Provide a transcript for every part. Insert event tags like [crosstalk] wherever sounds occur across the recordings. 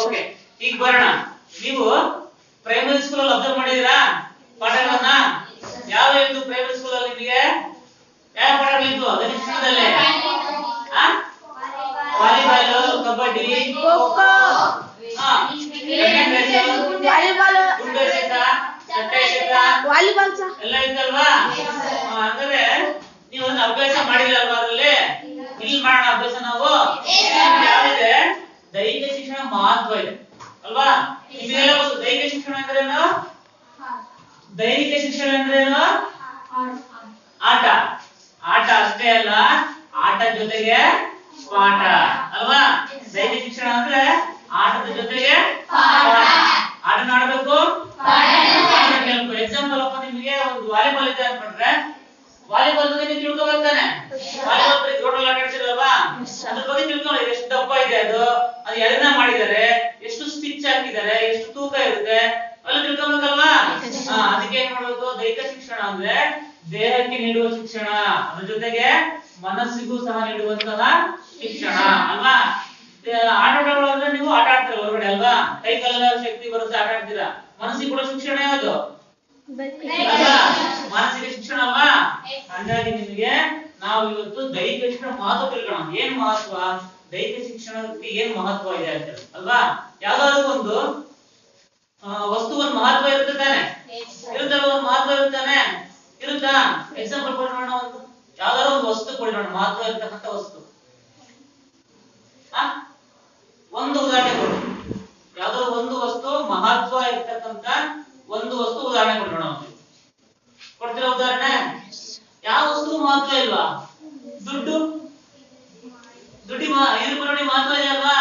Okay ಈಗ ಬರೋಣ. ನೀವು ಪ್ರೈಮರಿ ಸ್ಕೂಲ್ ಅಲ್ಲಿ ಅಬ್ಸರ್ವ್ ಮಾಡಿದಿರಾ ಪಾಠಗಳನ್ನ? ಯಾವ ಇತ್ತು ಪ್ರೈಮರಿ ಸ್ಕೂಲ್ ಅಲ್ಲಿ ನಿಮಗೆ? ಯಾವ ಪಾಠಗಳಿತ್ತು ಗಣಿತ ಶಿಕ್ಷಣದಲ್ಲಿ? ಆ? ವಾಲಿಬಾಲ್ ಕಬಡ್ಡಿ? ಖೋ ಹಾ. Running race volleyball. ಗುಂಡು ಎಸೆತ ತಟ್ಟೆ ಎಸೆತ? ವಾಲಿಬಾಲ್ ಸರ್ ಎಲ್ಲ ಇತ್ತಲ್ವಾ? ಹಾ, ಹಂಗಾದ್ರೆ ನೀವು ಒಂದು ಅಭ್ಯಾಸ ಮಾಡಿಲ್ಲ ಅಲ್ವಾ ಅದ್ರಲ್ಲಿ? ಇಲ್ಲಿ ಮಾಡೋಣ ಅಭ್ಯಾಸ ನಾವು? ಯಾವಿದೆ ದೈಹಿಕ ಶಿಕ್ಷಣ ಮಹತ್ವ ಇದೆ. ಅಲ್ವಾ? ದೈಹಿಕ ಶಿಕ್ಷಣ ಅಂದ್ರೆ ಅಂದ್ರೇನು ದೈಹಿಕ ಶಿಕ್ಷಣ ಅಂದ್ರೆ ಏನು? ಆಟ. ಆಟ ಅಷ್ಟೇ ಅಲ್ಲ ಆಟ ಜೊತೆಗೆ ಪಾಠ. ಅಲ್ವಾ? ದೈಹಿಕ ಶಿಕ್ಷಣ ಅಂದ್ರೆ ಆಟದ ಜೊತೆಗೆ ಆಟ ಆಡಬೇಕು? ಎಕ್ಸಾಂಪಲ್ ಅಪ್ಪ ನಿಮಗೆ ಒಂದು ವಾಲಿಬಾಲ್ ಇದೆ ಅನ್ಕೊಂಡ್ರೆ ವಾಲಿಬಾಲ್ ಬಗ್ಗೆ ನೀವು ತಿಳ್ಕೊಬೇಕಾನೆ ವಾಲಿಬಾಲ್ ಬಗ್ಗೆ ಗ್ರೌಂಡ್ ಆಟ ಆಡ್ತಿರಲ್ವಾ ಅದ್ರ ಬಗ್ಗೆ ತಿಳ್ಕೊಳ್ಳಿ. ಎಷ್ಟು ದಪ್ಪ ಇದೆ ಅದು. ಎದನ್ನ ಮಾಡಿದ್ದಾರೆ. ಎಷ್ಟು ಸ್ಟಿಚ್ ಹಾಕಿದ್ದಾರೆ ಎಷ್ಟು ತೂಕ ಇರುತ್ತೆ. ಅಲ್ಲ ತಿಳ್ಕೊಬೇಕಲ್ವಾ? [laughs] ಅದಕ್ಕೆ ಏನ್ ಮಾಡ್ಬೇಕು ದೈಹಿಕ ಶಿಕ್ಷಣ ಅಂದ್ರೆ ದೇಹಕ್ಕೆ ನೀಡುವ ಶಿಕ್ಷಣ. ಅದ್ರ ಜೊತೆಗೆ ಮನಸ್ಸಿಗೂ ಸಹ ನೀಡುವಂತಹ ಶಿಕ್ಷಣ ಅಲ್ವಾ? ಆ, ಆಟೋಟಗಳು ಅಂದ್ರೆ ನೀವು ಆಟ ಆಡ್ತೀರ ಹೊರಗಡೆ ಅಲ್ವಾ? ಕೈ ಕಾಲ ಶಕ್ತಿ ಬರುತ್ತೆ ಆಟ ಆಡ್ತೀರಾ. ಮನಸ್ಸಿಗೆ ಕೂಡ ಶಿಕ್ಷಣ ಯಾವುದು? ಮಾನಸಿಕ ಶಿಕ್ಷಣ ಅಲ್ವಾ? ಹಂಗಾಗಿ ನಿಮಗೆ ನಾವು ಇವತ್ತು ದೈಹಿಕ ಶಿಕ್ಷಣ ಮಹತ್ವ ತಿಳ್ಕೊಳ್ಳೋಣ ಏನ್ ಮಹತ್ವ? ದೈಹಿಕ ಶಿಕ್ಷಣಕ್ಕೆ ಏನ್ ಮಹತ್ವ ಇದೆ ಅಂತ ಅಲ್ವಾ? ಯಾವ್ದಾದ್ರು ಒಂದು ವಸ್ತು ಒಂದು ಮಹತ್ವ ಇರುತ್ತೆ ತಾನೆ. ಇರುತ್ತಲ್ಲ ಒಂದು ಮಹತ್ವ ಇರುತ್ತಾನೆ ಇರುತ್ತಾ? ಎಕ್ಸಾಂಪಲ್ ಕೊಡಿ ನೋಡೋಣ ಒಂದು. ಯಾವ್ದಾದ್ರು ಒಂದು ವಸ್ತು ಕೊಡಿ ನೋಡೋಣ ಮಹತ್ವ ಇರತಕ್ಕಂತ ವಸ್ತು? ಒಂದು ಉದಾಹರಣೆ ಕೊಡಿ. ಯಾವ್ದಾದ್ರು ಒಂದು ವಸ್ತು ಮಹತ್ವ ಇರ್ತಕ್ಕಂಥ ಒಂದು ವಸ್ತು ಉದಾಹರಣೆ ಕೊಡಿ ನೋಡೋಣ ಒಂದು. ಕೊಡ್ತೀರಾ ಉದಾಹರಣೆ ಯಾವ ವಸ್ತು ಮಹತ್ವ ಇಲ್ವಾ ದುಡ್ಡು ದುಡ್ಡಿ ಇರುಪು ನೋಡಿ ಮಹತ್ವ ಇದೆ ಅಲ್ವಾ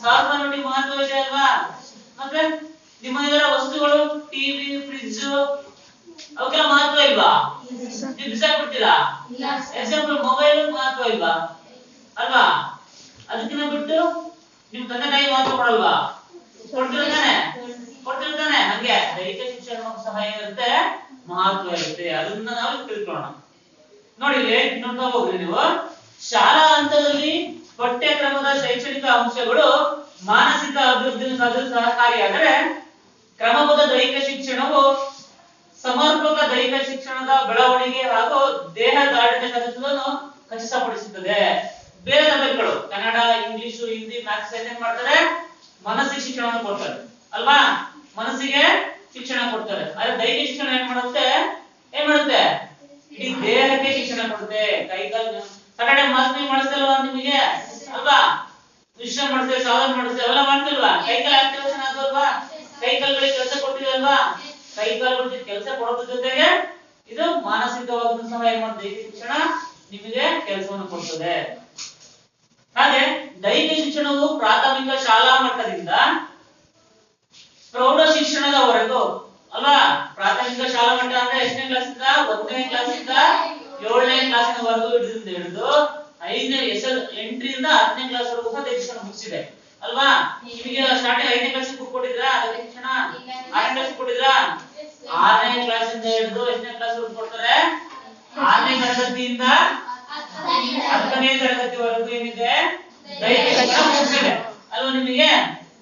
ಸಾವಿರ ರೂಪಾಯಿ ನೋಡಿ ಮಹತ್ವ ಇದೆ ಅಲ್ವಾ ಮತ್ತೆ ನಿಮ್ಮ ಇದರ ವಸ್ತುಗಳು ಟಿವಿ ಫ್ರಿಡ್ಜ್ ಅವಕ್ಕೆಲ್ಲ ಮಹತ್ವ ಇಲ್ವಾ ನೀವು ಬಿಸಾಕ್ಬಿಡ್ತೀರಾ ಎಕ್ಸಾಂಪಲ್ ಮೊಬೈಲ್ ಮಹತ್ವ ಇಲ್ವಾ ಅಲ್ವಾ ಅದಕ್ಕಿಂತ ಬಿಟ್ಟು ನಿಮ್ ತಂದೆ ತಾಯಿ ಮಹತ್ವ ಕೊಡಲ್ವಾ ಕೊಡ್ತಿರ್ತಾನೆ ಕೊಡ್ತಿರ್ತಾನೆ ಹಂಗೆ ದೈಹಿಕ ಶಿಕ್ಷಣ ಸಹ ಏನಿರುತ್ತೆ ಮಹತ್ವ ಇರುತ್ತೆ ಅದನ್ನ ನಾವು ತಿಳ್ಕೊಳ್ಳೋಣ ನೋಡಿ ಇಲ್ಲಿ ನೋಡ್ತಾ ಹೋಗ್ರಿ ನೀವು ಶಾಲಾ ಹಂತದಲ್ಲಿ ಪಠ್ಯಕ್ರಮದ ಶೈಕ್ಷಣಿಕ ಅಂಶಗಳು ಮಾನಸಿಕ ಅಭಿವೃದ್ಧಿ ಸಾಧಲು ಸಹಕಾರಿಯಾದರೆ ಕ್ರಮಬದ್ಧ ದೈಹಿಕ ಶಿಕ್ಷಣವು ಸಮರ್ಪಕ ದೈಹಿಕ ಶಿಕ್ಷಣದ ಬೆಳವಣಿಗೆ ಹಾಗೂ ದೇಹ ಕಲಿಸುವುದನ್ನು ಖಚಿತಪಡಿಸುತ್ತದೆ. ಬೇರೆ ತರಗತಿಗಳು ಕನ್ನಡ, ಇಂಗ್ಲಿಷ್, ಹಿಂದಿ ಮ್ಯಾಥ್ಸ್ ಏನ್ ಮಾಡ್ತಾರೆ? ಮನಸ್ಸಿಗೆ ಶಿಕ್ಷಣವನ್ನು ಕೊಡ್ತಾರೆ. ಅಲ್ವಾ? ಮನಸ್ಸಿಗೆ ಶಿಕ್ಷಣ ಕೊಡ್ತಾರೆ. ಆದ್ರೆ ದೈಹಿಕ ಶಿಕ್ಷಣ ಏನ್ ಮಾಡುತ್ತೆ? ಏನ್ ಮಾಡುತ್ತೆ? ಇಡೀ ದೇಹಕ್ಕೆ ಶಿಕ್ಷಣ ಕೊಡುತ್ತೆ. ಕೈಕಾಲ್ ಸಾಟರ್ಡೆ ಮಾಡುತ್ತೆ ಮಾಡಿಸ್ತಲ್ವಾ ನಿಮಗೆ? ಅಲ್ವಾ? ವಿಶ್ರಾಮ ಮಾಡಿಸ್ತೇವೆ ಸಾಧನ ಮಾಡಿಸ್ತೇವೆ ಅವೆಲ್ಲ ಮಾಡ್ತಿಲ್ವಾ ಕೈಕಾಲ ಆಕ್ಟಿವೇಶನ್ ಆಗೋಲ್ವಾ ಕೈಕಾಲ್ಗಳಿಗೆ ಕೆಲಸ ಕೊಟ್ಟಿದಲ್ವಾ ಕೈಕಾಲ್ಗಳಿಗೆ ಕೆಲಸ ಕೊಡೋದ್ರ ಜೊತೆಗೆ ಇದು ಮಾನಸಿಕವಾಗೂ ಸಹ ಏನ್ ಶಿಕ್ಷಣ ನಿಮಗೆ ಕೆಲಸವನ್ನು ಕೊಡ್ತದೆ. ಹಾಗೆ ದೈಹಿಕ ಶಿಕ್ಷಣವು ಪ್ರಾಥಮಿಕ ಶಾಲಾ ಮಟ್ಟದಿಂದ ಪ್ರೌಢ ಶಿಕ್ಷಣದವರೆಗೂ ಅಲ್ವಾ? ಪ್ರಾಥಮಿಕ ಶಾಲಾ ಮಟ್ಟ ಅಂದ್ರೆ ಎಷ್ಟನೇ ಕ್ಲಾಸಿಂದ ಒಂದನೇ ಕ್ಲಾಸಿಂದ ಏಳನೇ ಕ್ಲಾಸಿನವರೆಗೂ ಹಿಡಿದಿಂದ ಹಿಡಿದು ಐದನೇ, ಎಸ್ ಎಂಟರಿಂದ ಹತ್ತನೇ ಕ್ಲಾಸ್ ವರೆಗೂ ಸಹ ಶಿಕ್ಷಣ ಮುಗಿಸಿದೆ. ಅಲ್ವಾ? ನಿಮಗೆ ಸ್ಟಾರ್ಟಿಂಗ್ ಐದನೇ ಕ್ಲಾಸ್ ಬುಕ್ ಕೊಟ್ಟಿದ್ರಾ ದೈಹಿಕ ಶಿಕ್ಷಣ ಆರನೇ ಕ್ಲಾಸ್ ಕೊಟ್ಟಿದ್ರಾ ಆರನೇ ಕ್ಲಾಸಿಂದ ಹಿಡಿದು ಎಷ್ಟನೇ ಕ್ಲಾಸ್ ಕೊಡ್ತಾರೆ. ಆರನೇ ತರಗತಿಯಿಂದ ಹತ್ತನೇ ತರಗತಿವರೆಗೂ ಏನಿದೆ? ದೈಹಿಕ ಶಿಕ್ಷಣ ಅಲ್ವಾ ನಿಮಗೆ?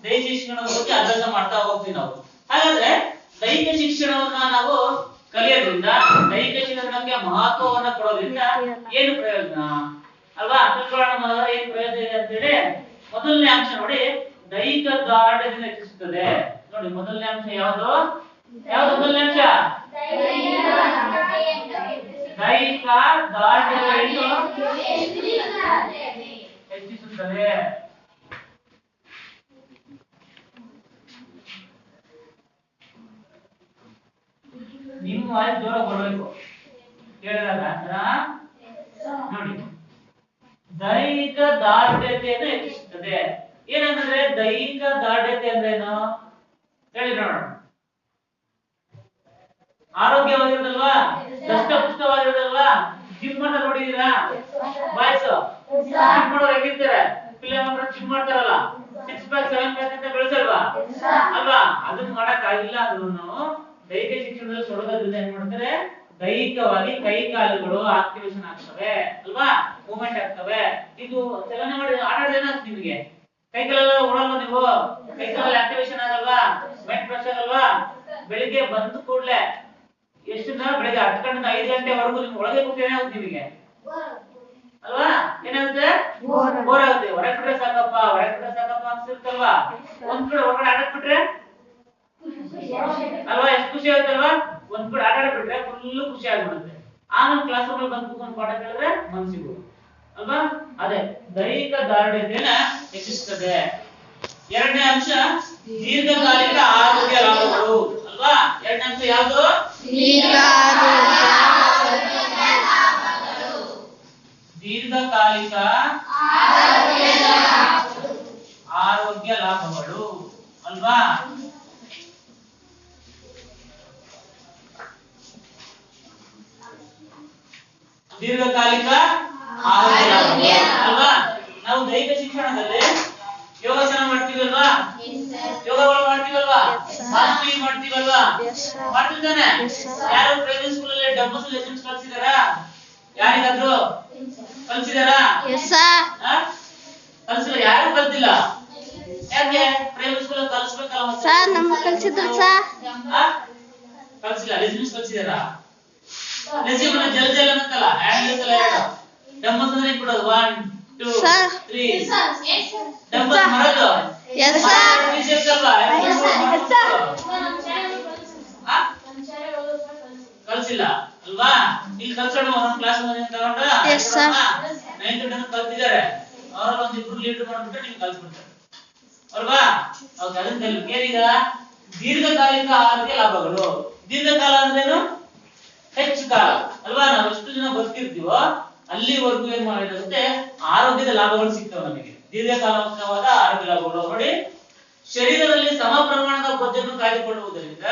ದೈಹಿಕ ಶಿಕ್ಷಣದ ಬಗ್ಗೆ ಅಭ್ಯಾಸ ಮಾಡ್ತಾ ಹೋಗ್ತೀವಿ ನಾವು. ಹಾಗಾದ್ರೆ ದೈಹಿಕ ಶಿಕ್ಷಣವನ್ನ ನಾವು ಕಲಿಯೋದ್ರಿಂದ ದೈಹಿಕ ಶಿಕ್ಷಣಕ್ಕೆ ಮಹತ್ವವನ್ನ ಕೊಡೋದ್ರಿಂದ ಏನು ಪ್ರಯೋಜನ? ಅಲ್ವಾ? ತಿಳ್ಕೊಳ್ಳೋಣ ಏನ್ ಪ್ರಯೋಜನ ಇದೆ ಅಂತ ಹೇಳಿ ಮೊದಲನೇ ಅಂಶ ನೋಡಿ ದೈಹಿಕ ದಾಢ್ಯದಿಂದ ಹೆಚ್ಚಿಸುತ್ತದೆ ನೋಡಿ, ಮೊದಲನೇ ಅಂಶ ಯಾವುದು? ಯಾವುದು ಅಂಶ ದೈಹಿಕ ದಾಢ್ಯವನ್ನು ಹೆಚ್ಚಿಸುತ್ತದೆ. ನಿಮ್ಮ ವಾಯ್ಸ್ ಜೋರ ಬರಬೇಕು. ಕೇಳಿದಾಗ ಅಂದ್ರ ನೋಡಿ. ದೈಹಿಕ ದಾರ್ಢ್ಯತೆಯನ್ನು ಹೆಚ್ಚಿಸುತ್ತದೆ. ಏನಂದ್ರೆ ದೈಹಿಕ ದಾರ್ಢ್ಯತೆ ಏನು ಹೇಳಿ ನೋಡೋಣ. ಆರೋಗ್ಯವಾಗಿರೋದಲ್ವಾ? ದಷ್ಟಪುಷ್ಟವಾಗಿರೋದಲ್ವಾ? ಜಿಮ್ ಮಾಡ ನೋಡಿದೀರಾ ಬಾಯ್ಸ್ ಜಿಮ್ ಮಾಡೋರು ಹೆಂಗಿರ್ತಾರೆ? ಪಿಲ್ಲೆ ಜಿಮ್ ಮಾಡ್ತಾರಲ್ಲ? ಸಿಕ್ಸ್ ಪ್ಯಾಕ್ ಸೆವೆನ್ ಪ್ಯಾಕ್ ಅಂತ ಬೆಳೆಸಲ್ವಾ? ಅಲ್ವಾ? ಅದನ್ನ ಮಾಡಕ್ ಆಗಿಲ್ಲ ಅಂದ್ರೂ ದೈಹಿಕ ಶಿಕ್ಷಣದಲ್ಲಿ ತೊಡಗೋದ್ರಿಂದ ಏನ್ ಮಾಡ್ತಾರೆ? ದೈಹಿಕವಾಗಿ ಕೈ ಕಾಲುಗಳು ಆಕ್ಟಿವೇಶನ್ ಆಗ್ತವೆ. ಅಲ್ವಾ? ಮೂವ್ಮೆಂಟ್ ಆಗ್ತವೆ. ಇದು ಚಲನೆ ಮಾಡಿ ಆಟಾಡೋದು ಏನಾಗ್ತದೆ ನಿಮಗೆ? ಕೈ ಕಾಲೆಲ್ಲ ಓಡಲ್ವಾ ನೀವು? ಕೈ ಕಾಲಲ್ಲಿ ಆಕ್ಟಿವೇಶನ್ ಆಗಲ್ವಾ? ಮೈಂಡ್ ಫ್ರೆಶ್ ಆಗಲ್ವಾ? ಬೆಳಿಗ್ಗೆ ಬಂದ ಕೂಡಲೇ ಎಷ್ಟಿಂದ ಬೆಳಿಗ್ಗೆ ಹತ್ತು ಗಂಟೆ ಐದು ಗಂಟೆವರೆಗೂ ನಿಮ್ ಒಳಗೆ ಕೂತ್ರೆ ಏನಾಗುತ್ತೆ ನಿಮಗೆ? ಅಲ್ವಾ? ಏನಾಗುತ್ತೆ? ಬೋರ್ ಆಗುತ್ತೆ. ಹೊರಗೆ ಬಿಟ್ರೆ ಸಾಕಪ್ಪ ಹೊರಗೆ ಬಿಟ್ರೆ ಸಾಕಪ್ಪ ಅನ್ಸಿರ್ತಲ್ವಾ ಒಂದ್ ಕಡೆ ಹೊರಗಡೆ ಆಡಕ್ ಬಿಟ್ರೆ ಅಲ್ವಾ? ಎಷ್ಟು ಖುಷಿ ಆಗುತ್ತಲ್ವಾ ಒಂದ್ ಕಡೆ ಆಟ ಆಡ್ಬಿಟ್ರೆ ಫುಲ್ ಖುಷಿ ಆಗ್ಬಿಡುತ್ತೆ. ಆಮೇಲೆ ಕ್ಲಾಸ್ ರೂಮ್ ಬಂದು ಕೂತ್ಕೊಂಡು ಪಾಠ ಕೇಳಿದ್ರೆ ಮನ್ಸಿಗೂ ಅಲ್ವಾ? ಅದೇ ದೈಹಿಕ ದಾರುಢ್ಯತೆಯನ್ನ ಹೆಚ್ಚಿಸ್ತದೆ. ಎರಡನೇ ಅಂಶ ದೀರ್ಘಕಾಲಿಕ ಆರೋಗ್ಯ ಲಾಭಗಳು. ಅಲ್ವಾ? ಎರಡನೇ ಅಂಶ ಯಾವುದು? ದೀರ್ಘಕಾಲಿಕ ಆರೋಗ್ಯ ಲಾಭಗಳು ಅಲ್ವಾ? ದೀರ್ಘಕಾಲಿಕ ಆರೋಗ್ಯ ಅಲ್ವಾ? ನಾವು ದೈಹಿಕ ಶಿಕ್ಷಣದಲ್ಲಿ ಯೋಗಾಸನ ಮಾಡ್ತೀವಲ್ವಾ? ಯೋಗಗಳು ಮಾಡ್ತೀವಲ್ವಾ? ಸಾಧನೆ ಮಾಡ್ತೀವಲ್ವಾ? ಮಾಡ್ತಿದ್ದಾನೆ ಯಾರು ಪ್ರೈವೇಟ್ ಸ್ಕೂಲ್ ಅಲ್ಲಿ ಡಬ್ಬಸ್ ಲೆಸನ್ಸ್ ಕಲ್ಸಿದಾರಾ? ಯಾರಿಗಾದ್ರು? ಕಲ್ಸಿದಾರಾ? ಕಲ್ಸಿಲ್ಲ ಯಾರು ಕಲ್ತಿಲ್ಲ ಯಾಕೆ? Private school ಕಲ್ಸ್ಬೇಕಲ್ಲ? ಸರ್ ನಮ್ಮ ಕಲ್ಸಿದ್ರು ಸರ್? ಕಲ್ಸಿಲ್ಲ ಲೆಸನ್ಸ್ ಕಲ್ಸಿದಾರಾ? ಲೆಸನ್ ಜಲ ಜಲ ಅಂತಲ್ಲ ಎಲ್ಲ ಎರಡು ಡಮ್ಮಸ್ ಅಂದ್ರೆ ಬಿಡೋದು? One two Sir. Yes, ಅಲ್ವಾ Yes, sir. Yes, sir. ಆ? ಕಲ್ಸಿಲ್ಲ ಅಲ್ವಾ? ಇಲ್ಲಿ ಕಲ್ಸೋಣ ಒಂದೊಂದು ಕ್ಲಾಸ್ ತಗೊಂಡು Yes, sir. ನೈನ್ತ್ ಟೆಂತ್ ಕಲ್ತಿದ್ದಾರೆ ಅವ್ರಲ್ಲಿ ಒಂದ್ ಇಬ್ರು ಲೀಡರ್ ಮಾಡ್ಬಿಟ್ಟು ನಿಮ್ಗೆ ಕಲ್ಸ್ಬಿಡ್ತಾರೆ ಅಲ್ವಾ? ಅವ್ರು ಅದನ್ನ ಕಲಿ ಏನೀಗ ದೀರ್ಘಕಾಲಿಕ ಆರೋಗ್ಯ ಲಾಭಗಳು. ದೀರ್ಘಕಾಲ ಅಂದ್ರೇನು? ಹೆಚ್ಚು ಕಾಲ. ಅಲ್ವಾ? ನಾವು ಎಷ್ಟು ಜನ ಬದುಕಿರ್ತೀವೋ ಅಲ್ಲಿವರೆಗೂ ಏನ್ ಮಾಡಿರುತ್ತೆ ಆರೋಗ್ಯದ ಲಾಭಗಳು ಸಿಗ್ತವೆ ನಮಗೆ. ದೀರ್ಘಕಾಲಿಕವಾದ ಆರೋಗ್ಯ ಲಾಭಗಳು. ನೋಡಿ, ಶರೀರದಲ್ಲಿ ಸಮ ಪ್ರಮಾಣದ ಬೊಜ್ಜನ್ನು ಕಾಯ್ದುಕೊಳ್ಳುವುದರಿಂದ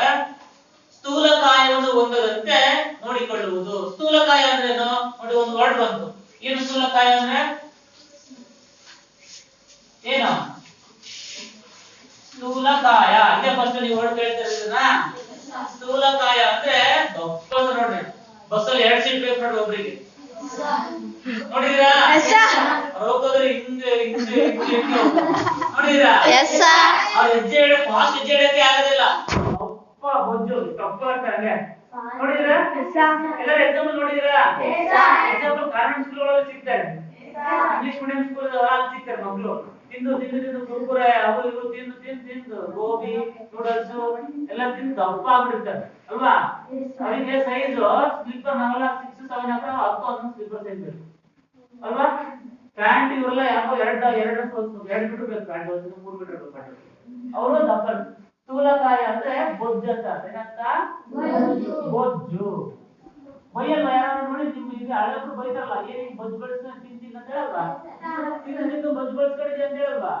ಸ್ಥೂಲಕಾಯವನ್ನು ಹೊಂದದಂತೆ ನೋಡಿಕೊಳ್ಳುವುದು. ಸ್ಥೂಲಕಾಯ ಅಂದ್ರೇನು ನೋಡಿ, ಒಂದು ವರ್ಡ್ ಬಂತು. ಏನು ಸ್ಥೂಲಕಾಯ ಅಂದ್ರೆ? ಏನು? ಸ್ಥೂಲಕಾಯ ಅದೇ ಫಸ್ಟ್ ನೀವು ವರ್ಡ್ ಕೇಳ್ತಾ ಸ್ಥೂಲಕಾಯ ಅಂದ್ರೆ ಅಂತ ನೋಡ್ರಿ. ಬಸ್ಸಲ್ಲಿ ಎರಡ್ ಸೀಟ್ ಬೇಕು ನೋಡ್ರಿ ಒಬ್ರಿಗೆ. ನೋಡಿದೀರಾ? ಹೋಗೋದ್ರೆ ಹಿಂದೆ ಹಿಂದೆ. ನೋಡಿದೀರಾ. ಅವ್ರ ಹೆಜ್ಜೆ ಫಾಸ್ಟ್ ಹೆಜ್ಜೆ ಆಗೋದಿಲ್ಲ. ಅಪ್ಪ ಬೊಜ್ಜು ತಪ್ಪ ಇರ್ತಾರೆ ನೋಡಿದ್ರಾ? ಎಲ್ಲರೂ ಎಕ್ಸಾಂಪಲ್ ನೋಡಿದಿರಾ? ಎಕ್ಸಾಂಪಲ್ ಕಾನ್ವೆಂಟ್ ಸಿಗ್ತಾರೆ. ಇಂಗ್ಲಿಷ್ ಮೀಡಿಯಂ ಸ್ಕೂಲ್ ಅಲ್ಲಿ ಸಿಗ್ತಾರೆ ಮಕ್ಕಳು ತಿಂದು ತಿಂದು ತಿಂದು ಕುರ್ಕುರೆ ಅವು ಇವು ತಿಂದು ತಿಂದು ತಿಂದು ಗೋಬಿ ನೂಡಲ್ಸ್ ಎಲ್ಲ ತಿಂದು ದಪ್ಪ ಆಗ್ಬಿಡ್ತಾರೆ. ಅಲ್ವಾ? ಅವರಿಗೆ ಸೈಜ್ ಸ್ಲಿಪ್ಪರ್ ನಾವೆಲ್ಲ ಸಿಕ್ಸ್ ಸೆವೆನ್ ಹಾಕ ಹತ್ತು ಹನ್ನೊಂದು ಸ್ಲಿಪ್ಪರ್ ಸೈಜ್ ಬೇಕು ಅಲ್ವಾ? ಪ್ಯಾಂಟ್ ಇವರೆಲ್ಲ ಯಾಕೋ ಎರಡು ಎರಡು ಎರಡು ಮೀಟರ್ ಬೇಕು ಪ್ಯಾಂಟ್ ಒಂದು ಮೂರು ಮೀಟರ್ ಬೇಕು ಪ್ಯಾಂಟ್. ಅವರು ದಪ್ಪ ಸ್ಥೂಲಕಾಯ ಅಂದ್ರೆ ಬೊಜ್ಜು ಅಂತ ಏನಂತ? ಬೊಜ್ಜು. ಮೈಯಲ್ಲ ಯಾರಾದ್ರೂ ನೋಡಿ ನಿಮ್ಗೆ ಇಲ್ಲಿ ಹಳೆಬ್ರು ಬೈತಾರಲ್ಲ ಏನ್ ಬೊಜ್ಜು ಬೆಳೆಸ್ಕೊಂಡು ತಿಂತೀನಿ ಅಂತ ಹೇಳಲ್ವಾ? ತಿಂದು ತಿಂದು ಬೊಜ್ಜು ಬೆಳೆಸ್ಕೊಂಡಿದೆ ಅಂತ ಹೇಳಲ್ವಾ?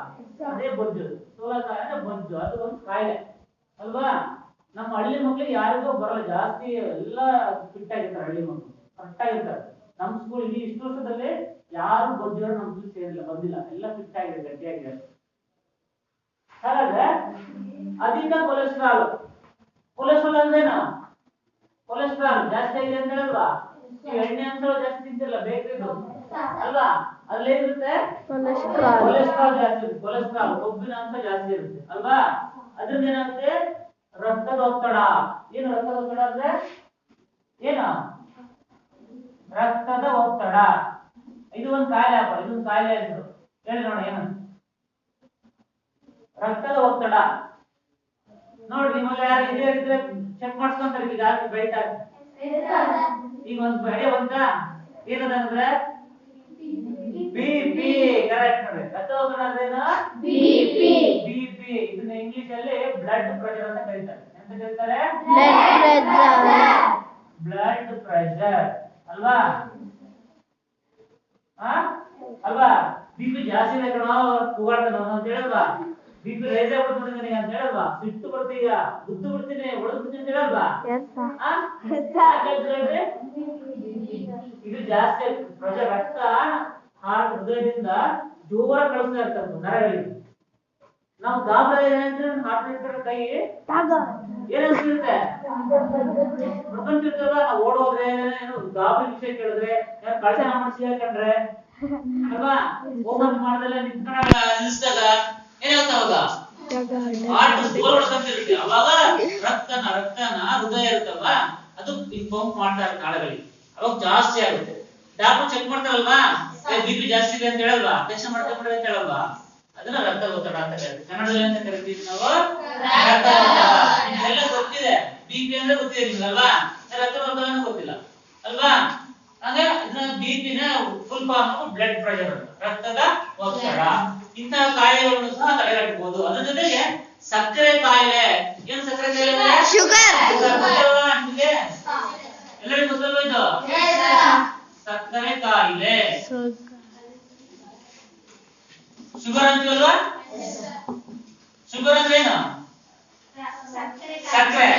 ಅದೇ ಬೊಜ್ಜು. ಸ್ಥೂಲಕಾಯ ಅಂದ್ರೆ ಬೊಜ್ಜು ಅದು ಒಂದು ಕಾಯಿಲೆ. ಅಲ್ವಾ? ನಮ್ಮ ಹಳ್ಳಿ ಮಕ್ಳಿಗೆ ಯಾರಿಗೂ ಬರಲ್ಲ ಜಾಸ್ತಿ ಎಲ್ಲ ಫಿಟ್ ಆಗಿರ್ತಾರೆ ಹಳ್ಳಿ ಮಕ್ಕಳು ಕರೆಕ್ಟ್ ಆಗಿರ್ತಾರೆ. ನಮ್ಮ ಸ್ಕೂಲ್ ಇಡೀ ಇಷ್ಟು ವರ್ಷದಲ್ಲೇ ಯಾರು ಬಂದಿರೋ ನಮ್ಮ ಸ್ಕೂಲ್ ಸೇರಿಲ್ಲ ಬಂದಿಲ್ಲ. ಎಲ್ಲ ಫಿಟ್ ಆಗಿದೆ ಗಟ್ಟಿಯಾಗಿದೆ ಹಾಗಾದ್ರೆ ಅಧಿಕ ಕೊಲೆಸ್ಟ್ರಾಲ್ ಕೊಲೆಸ್ಟ್ರಾಲ್ ಅಂದ್ರೇನು? ಕೊಲೆಸ್ಟ್ರಾಲ್ ಜಾಸ್ತಿ ಆಗಿದೆ ಅಂತ ಹೇಳಲ್ವಾ? ಎಣ್ಣೆ ಅಂತ ಜಾಸ್ತಿ ತಿಂತಿಲ್ಲ ಬೇಕ್ರಿ ಅಲ್ವಾ? ಅದ್ರಲ್ಲಿ ಏನಿರುತ್ತೆ ಕೊಲೆಸ್ಟ್ರಾಲ್ ಕೊಲೆಸ್ಟ್ರಾಲ್ ಜಾಸ್ತಿ ಇರುತ್ತೆ. ಕೊಲೆಸ್ಟ್ರಾಲ್ ಕೊಬ್ಬಿನ ಅಂತ ಜಾಸ್ತಿ ಇರುತ್ತೆ. ಅಲ್ವಾ? ಅದ್ರಿಂದ ಏನಾಗುತ್ತೆ ರಕ್ತದ ಒತ್ತಡ ಏನು ರಕ್ತದ ಒತ್ತಡ ಅಂದ್ರೆ? ಏನು? ರಕ್ತದ ಒತ್ತಡ. ಇದು ಒಂದು ಕಾಯಿಲೆ ಅಪ್ಪ ಇದೊಂದು ಕಾಯಿಲೆ ಹೆಸರು ಹೇಳಿ ನೋಡ ಏನು ರಕ್ತದ ಒತ್ತಡ. ನೋಡ್ರಿ ನಿಮಗೆ ಯಾರು ಇದೆ ಇದ್ರೆ ಚೆಕ್ ಮಾಡಿಸ್ಕೊಂತಾರೆ ಈಗ ಬೆಳಿತಾ ಈಗ ಒಂದು ಬೆಳೆ ಒಂದ? ಏನದಂದ್ರೆ? ಬಿಪಿ ಕರೆಕ್ಟ್ ನೋಡಿ. ರಕ್ತ ಒತ್ತಡ ಅಂದ್ರೆ ಏನು? ಬಿಪಿ ಬಿಪಿ ಇದನ್ನ ಇಂಗ್ಲಿಷ್ ಅಲ್ಲಿ ಬ್ಲಡ್ ಪ್ರೆಷರ್ ಅಂತ ಕರೀತಾರೆ. ಎಂತ ಕರೀತಾರೆ? ಬ್ಲಡ್ ಪ್ರೆಷರ್ ಅಲ್ವಾ? ಆ? ಅಲ್ವಾ? ಬಿಪಿ ಜಾಸ್ತಿ ಇದೆ ಕಣೋ ಕೂಗಾಡ್ತಾನ ಅಂತ ಹೇಳಲ್ವಾ ಬಿಪಿ ರೈಸ್ ಆಗ್ಬಿಟ್ಟು ನನಗೆ ಅಂತ ಹೇಳಲ್ವಾ ಸಿಟ್ಟು ಬರ್ತೀಯ ಗುದ್ದು ಬಿಡ್ತೀನಿ ಹೊಡೆದು ಬಿಡ್ತೀನಿ ಅಂತ ಹೇಳಲ್ವಾ? ಇದು ಜಾಸ್ತಿ ಪ್ರೆಷರ್ ರಕ್ತ ಹಾರ್ಟ್ ಹೃದಯದಿಂದ ಜೋರ ಕಳಿಸ್ತಾ ಇರ್ತಾರೆ ನರಗಳಿಗೆ. ನಾವು ಗಾಬರಿ ಏನಂದ್ರೆ ಹಾರ್ಟ್ ರೇಟ್ ಕೈ ಏನಿರುತ್ತೆ ಪ್ರಪಂಚದಲ್ಲ ನಾವು ಓಡೋದ್ರೆ ಏನು ಗಾಬರಿ ವಿಷಯ ಕೇಳಿದ್ರೆ ಯಾರು ಕಳ್ತನ ಮಾಡಿಸಿ ಹಾಕಂಡ್ರೆ ಅಲ್ವಾ? ಓಪನ್ ಮಾಡ್ದಲ್ಲ ನಿಂತ್ಕೊಂಡಾಗ ನಿಲ್ಲಿಸಿದಾಗ ಏನಾಗುತ್ತೆ ಅವಾಗ? ಹಾರ್ಟ್ ಜೋರ್ ಹೊಡ್ಕೊಂತಿರುತ್ತೆ. ಅವಾಗ ರಕ್ತನ ರಕ್ತನ ಹೃದಯ ಇರುತ್ತಲ್ವಾ? ಅದು ಪಂಪ್ ಮಾಡ್ತಾ ಇರುತ್ತೆ ನಾಳಗಳಿಗೆ ಅವಾಗ ಜಾಸ್ತಿ ಆಗುತ್ತೆ. ಡಾಕ್ಟರ್ ಚೆಕ್ ಮಾಡ್ತಾರಲ್ವಾ? ಬಿ ಪಿ ಜಾಸ್ತಿ ಇದೆ ಅಂತ ಹೇಳಲ್ವಾ? ಟೆಸ್ಟ್ ಮಾಡ್ಕೊಂಡ್ರೆ ಅಂತ ಹೇಳಲ್ವಾ? ಅದನ್ನ ರಕ್ತ ಒತ್ತಡ ಅಂತ ಕರೀತೀವಿ ಕನ್ನಡದಲ್ಲಿ ಅಂತ ಕರಿತೀವಿ ನಾವು? ರಕ್ತ ಎಲ್ಲ ಗೊತ್ತಿದೆ. ಬಿ ಪಿ ಅಂದ್ರೆ ಗೊತ್ತಿದೆ ನಿಮ್ಗಲ್ವಾ? ರಕ್ತ ಗೊತ್ತಿಲ್ಲ. ಅಲ್ವಾ? ಅಂದ್ರೆ ಇದನ್ನ ಬಿ ನ ಫುಲ್ ಫಾರ್ಮ್ ಬ್ಲಡ್ ಪ್ರೆಷರ್ ರಕ್ತದ ಒತ್ತಡ. ಇಂತಹ ಕಾಯಿಲೆಗಳನ್ನು ಸಹ ತಡೆಗಟ್ಟಬಹುದು. ಅದ್ರ ಜೊತೆಗೆ ಸಕ್ಕರೆ ಕಾಯಿಲೆ. ಏನ್ ಸಕ್ಕರೆ ಕಾಯಿಲೆ ಶುಗರ್ ನಿಮ್ಗೆ? ಎಲ್ಲರಿಗೂ ಗೊತ್ತಲ್ವಾ ಇದು? ಸಕ್ಕರೆ ಕಾಯಿಲೆ. ಶುಗರ್ ಅಂತೀವಲ್ವಾ ಶುಗರ್ ಅಂದ್ರೆ ಏನು? ಸಕ್ಕರೆ.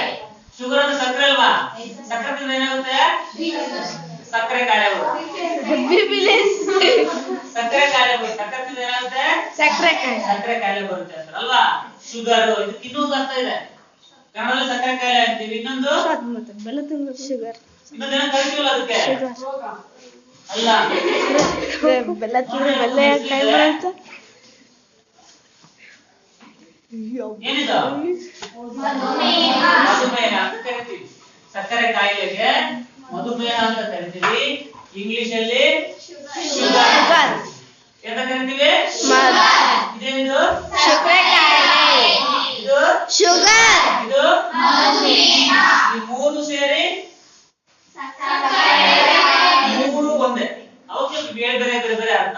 ಶುಗರ್ ಅಂದ್ರೆ ಸಕ್ಕರೆ ಅಲ್ವಾ? ಸಕ್ಕರೆ ತಿಂದ ಏನಾಗುತ್ತೆ? ಸಕ್ಕರೆ ಕಾಯಿಲೆ ಬರುತ್ತೆ ಸಕ್ಕರೆ ಕಾಯಿಲೆ ಬರುತ್ತೆ ಸಕ್ಕರೆ ಏನಾಗುತ್ತೆ? ಸಕ್ಕರೆ ಸಕ್ಕರೆ ಕಾಯಿಲೆ ಬರುತ್ತೆ ಅಲ್ವಾ? ಶುಗರ್ ಇದಕ್ಕೆ ಇನ್ನೊಂದು ಅರ್ಥ ಇದೆ. ಕನ್ನಡದಲ್ಲಿ ಸಕ್ಕರೆ ಕಾಯಿಲೆ ಅಂತೀವಿ. ಇನ್ನೊಂದು? ಶುಗರ್. ಇನ್ನೊಂದೇನೋ ಕರಿತೀವಲ್ಲ ಅದಕ್ಕೆ? ಅಲ್ಲ. ಬೆಲ್ಲ ತಿಂದ್ರೆ ಬೆಲ್ಲ ಯಾಕೆ ಕಾಯಿಲೆ ಬರುತ್ತೆ? ಏನಿದು? ಮಧುಮೇಹ ಅಂತ ಕರಿತೀವಿ. ಸಕ್ಕರೆ ಕಾಯಿಲೆಗೆ ಮಧುಮೇಹ ಅಂತ ಕರಿತೀವಿ. ಇಂಗ್ಲಿಷ್ ಅಲ್ಲಿ ಶುಗರ್. ಎಂತ ಕರಿತೀವಿ? ಇದೇನಿದು? ಸಕ್ಕರೆ ಕಾಯಿಲೆ ಇದು ಶುಗರ್ ಇದು ಈ ಮೂರು ಸೇರಿ ಮೂರು ಒಂದೇ ಅವಕ್ಕೆ ಬೇರೆ ಬೇರೆ ಬೇರೆ ಬೇರೆ ಅರ್ಥ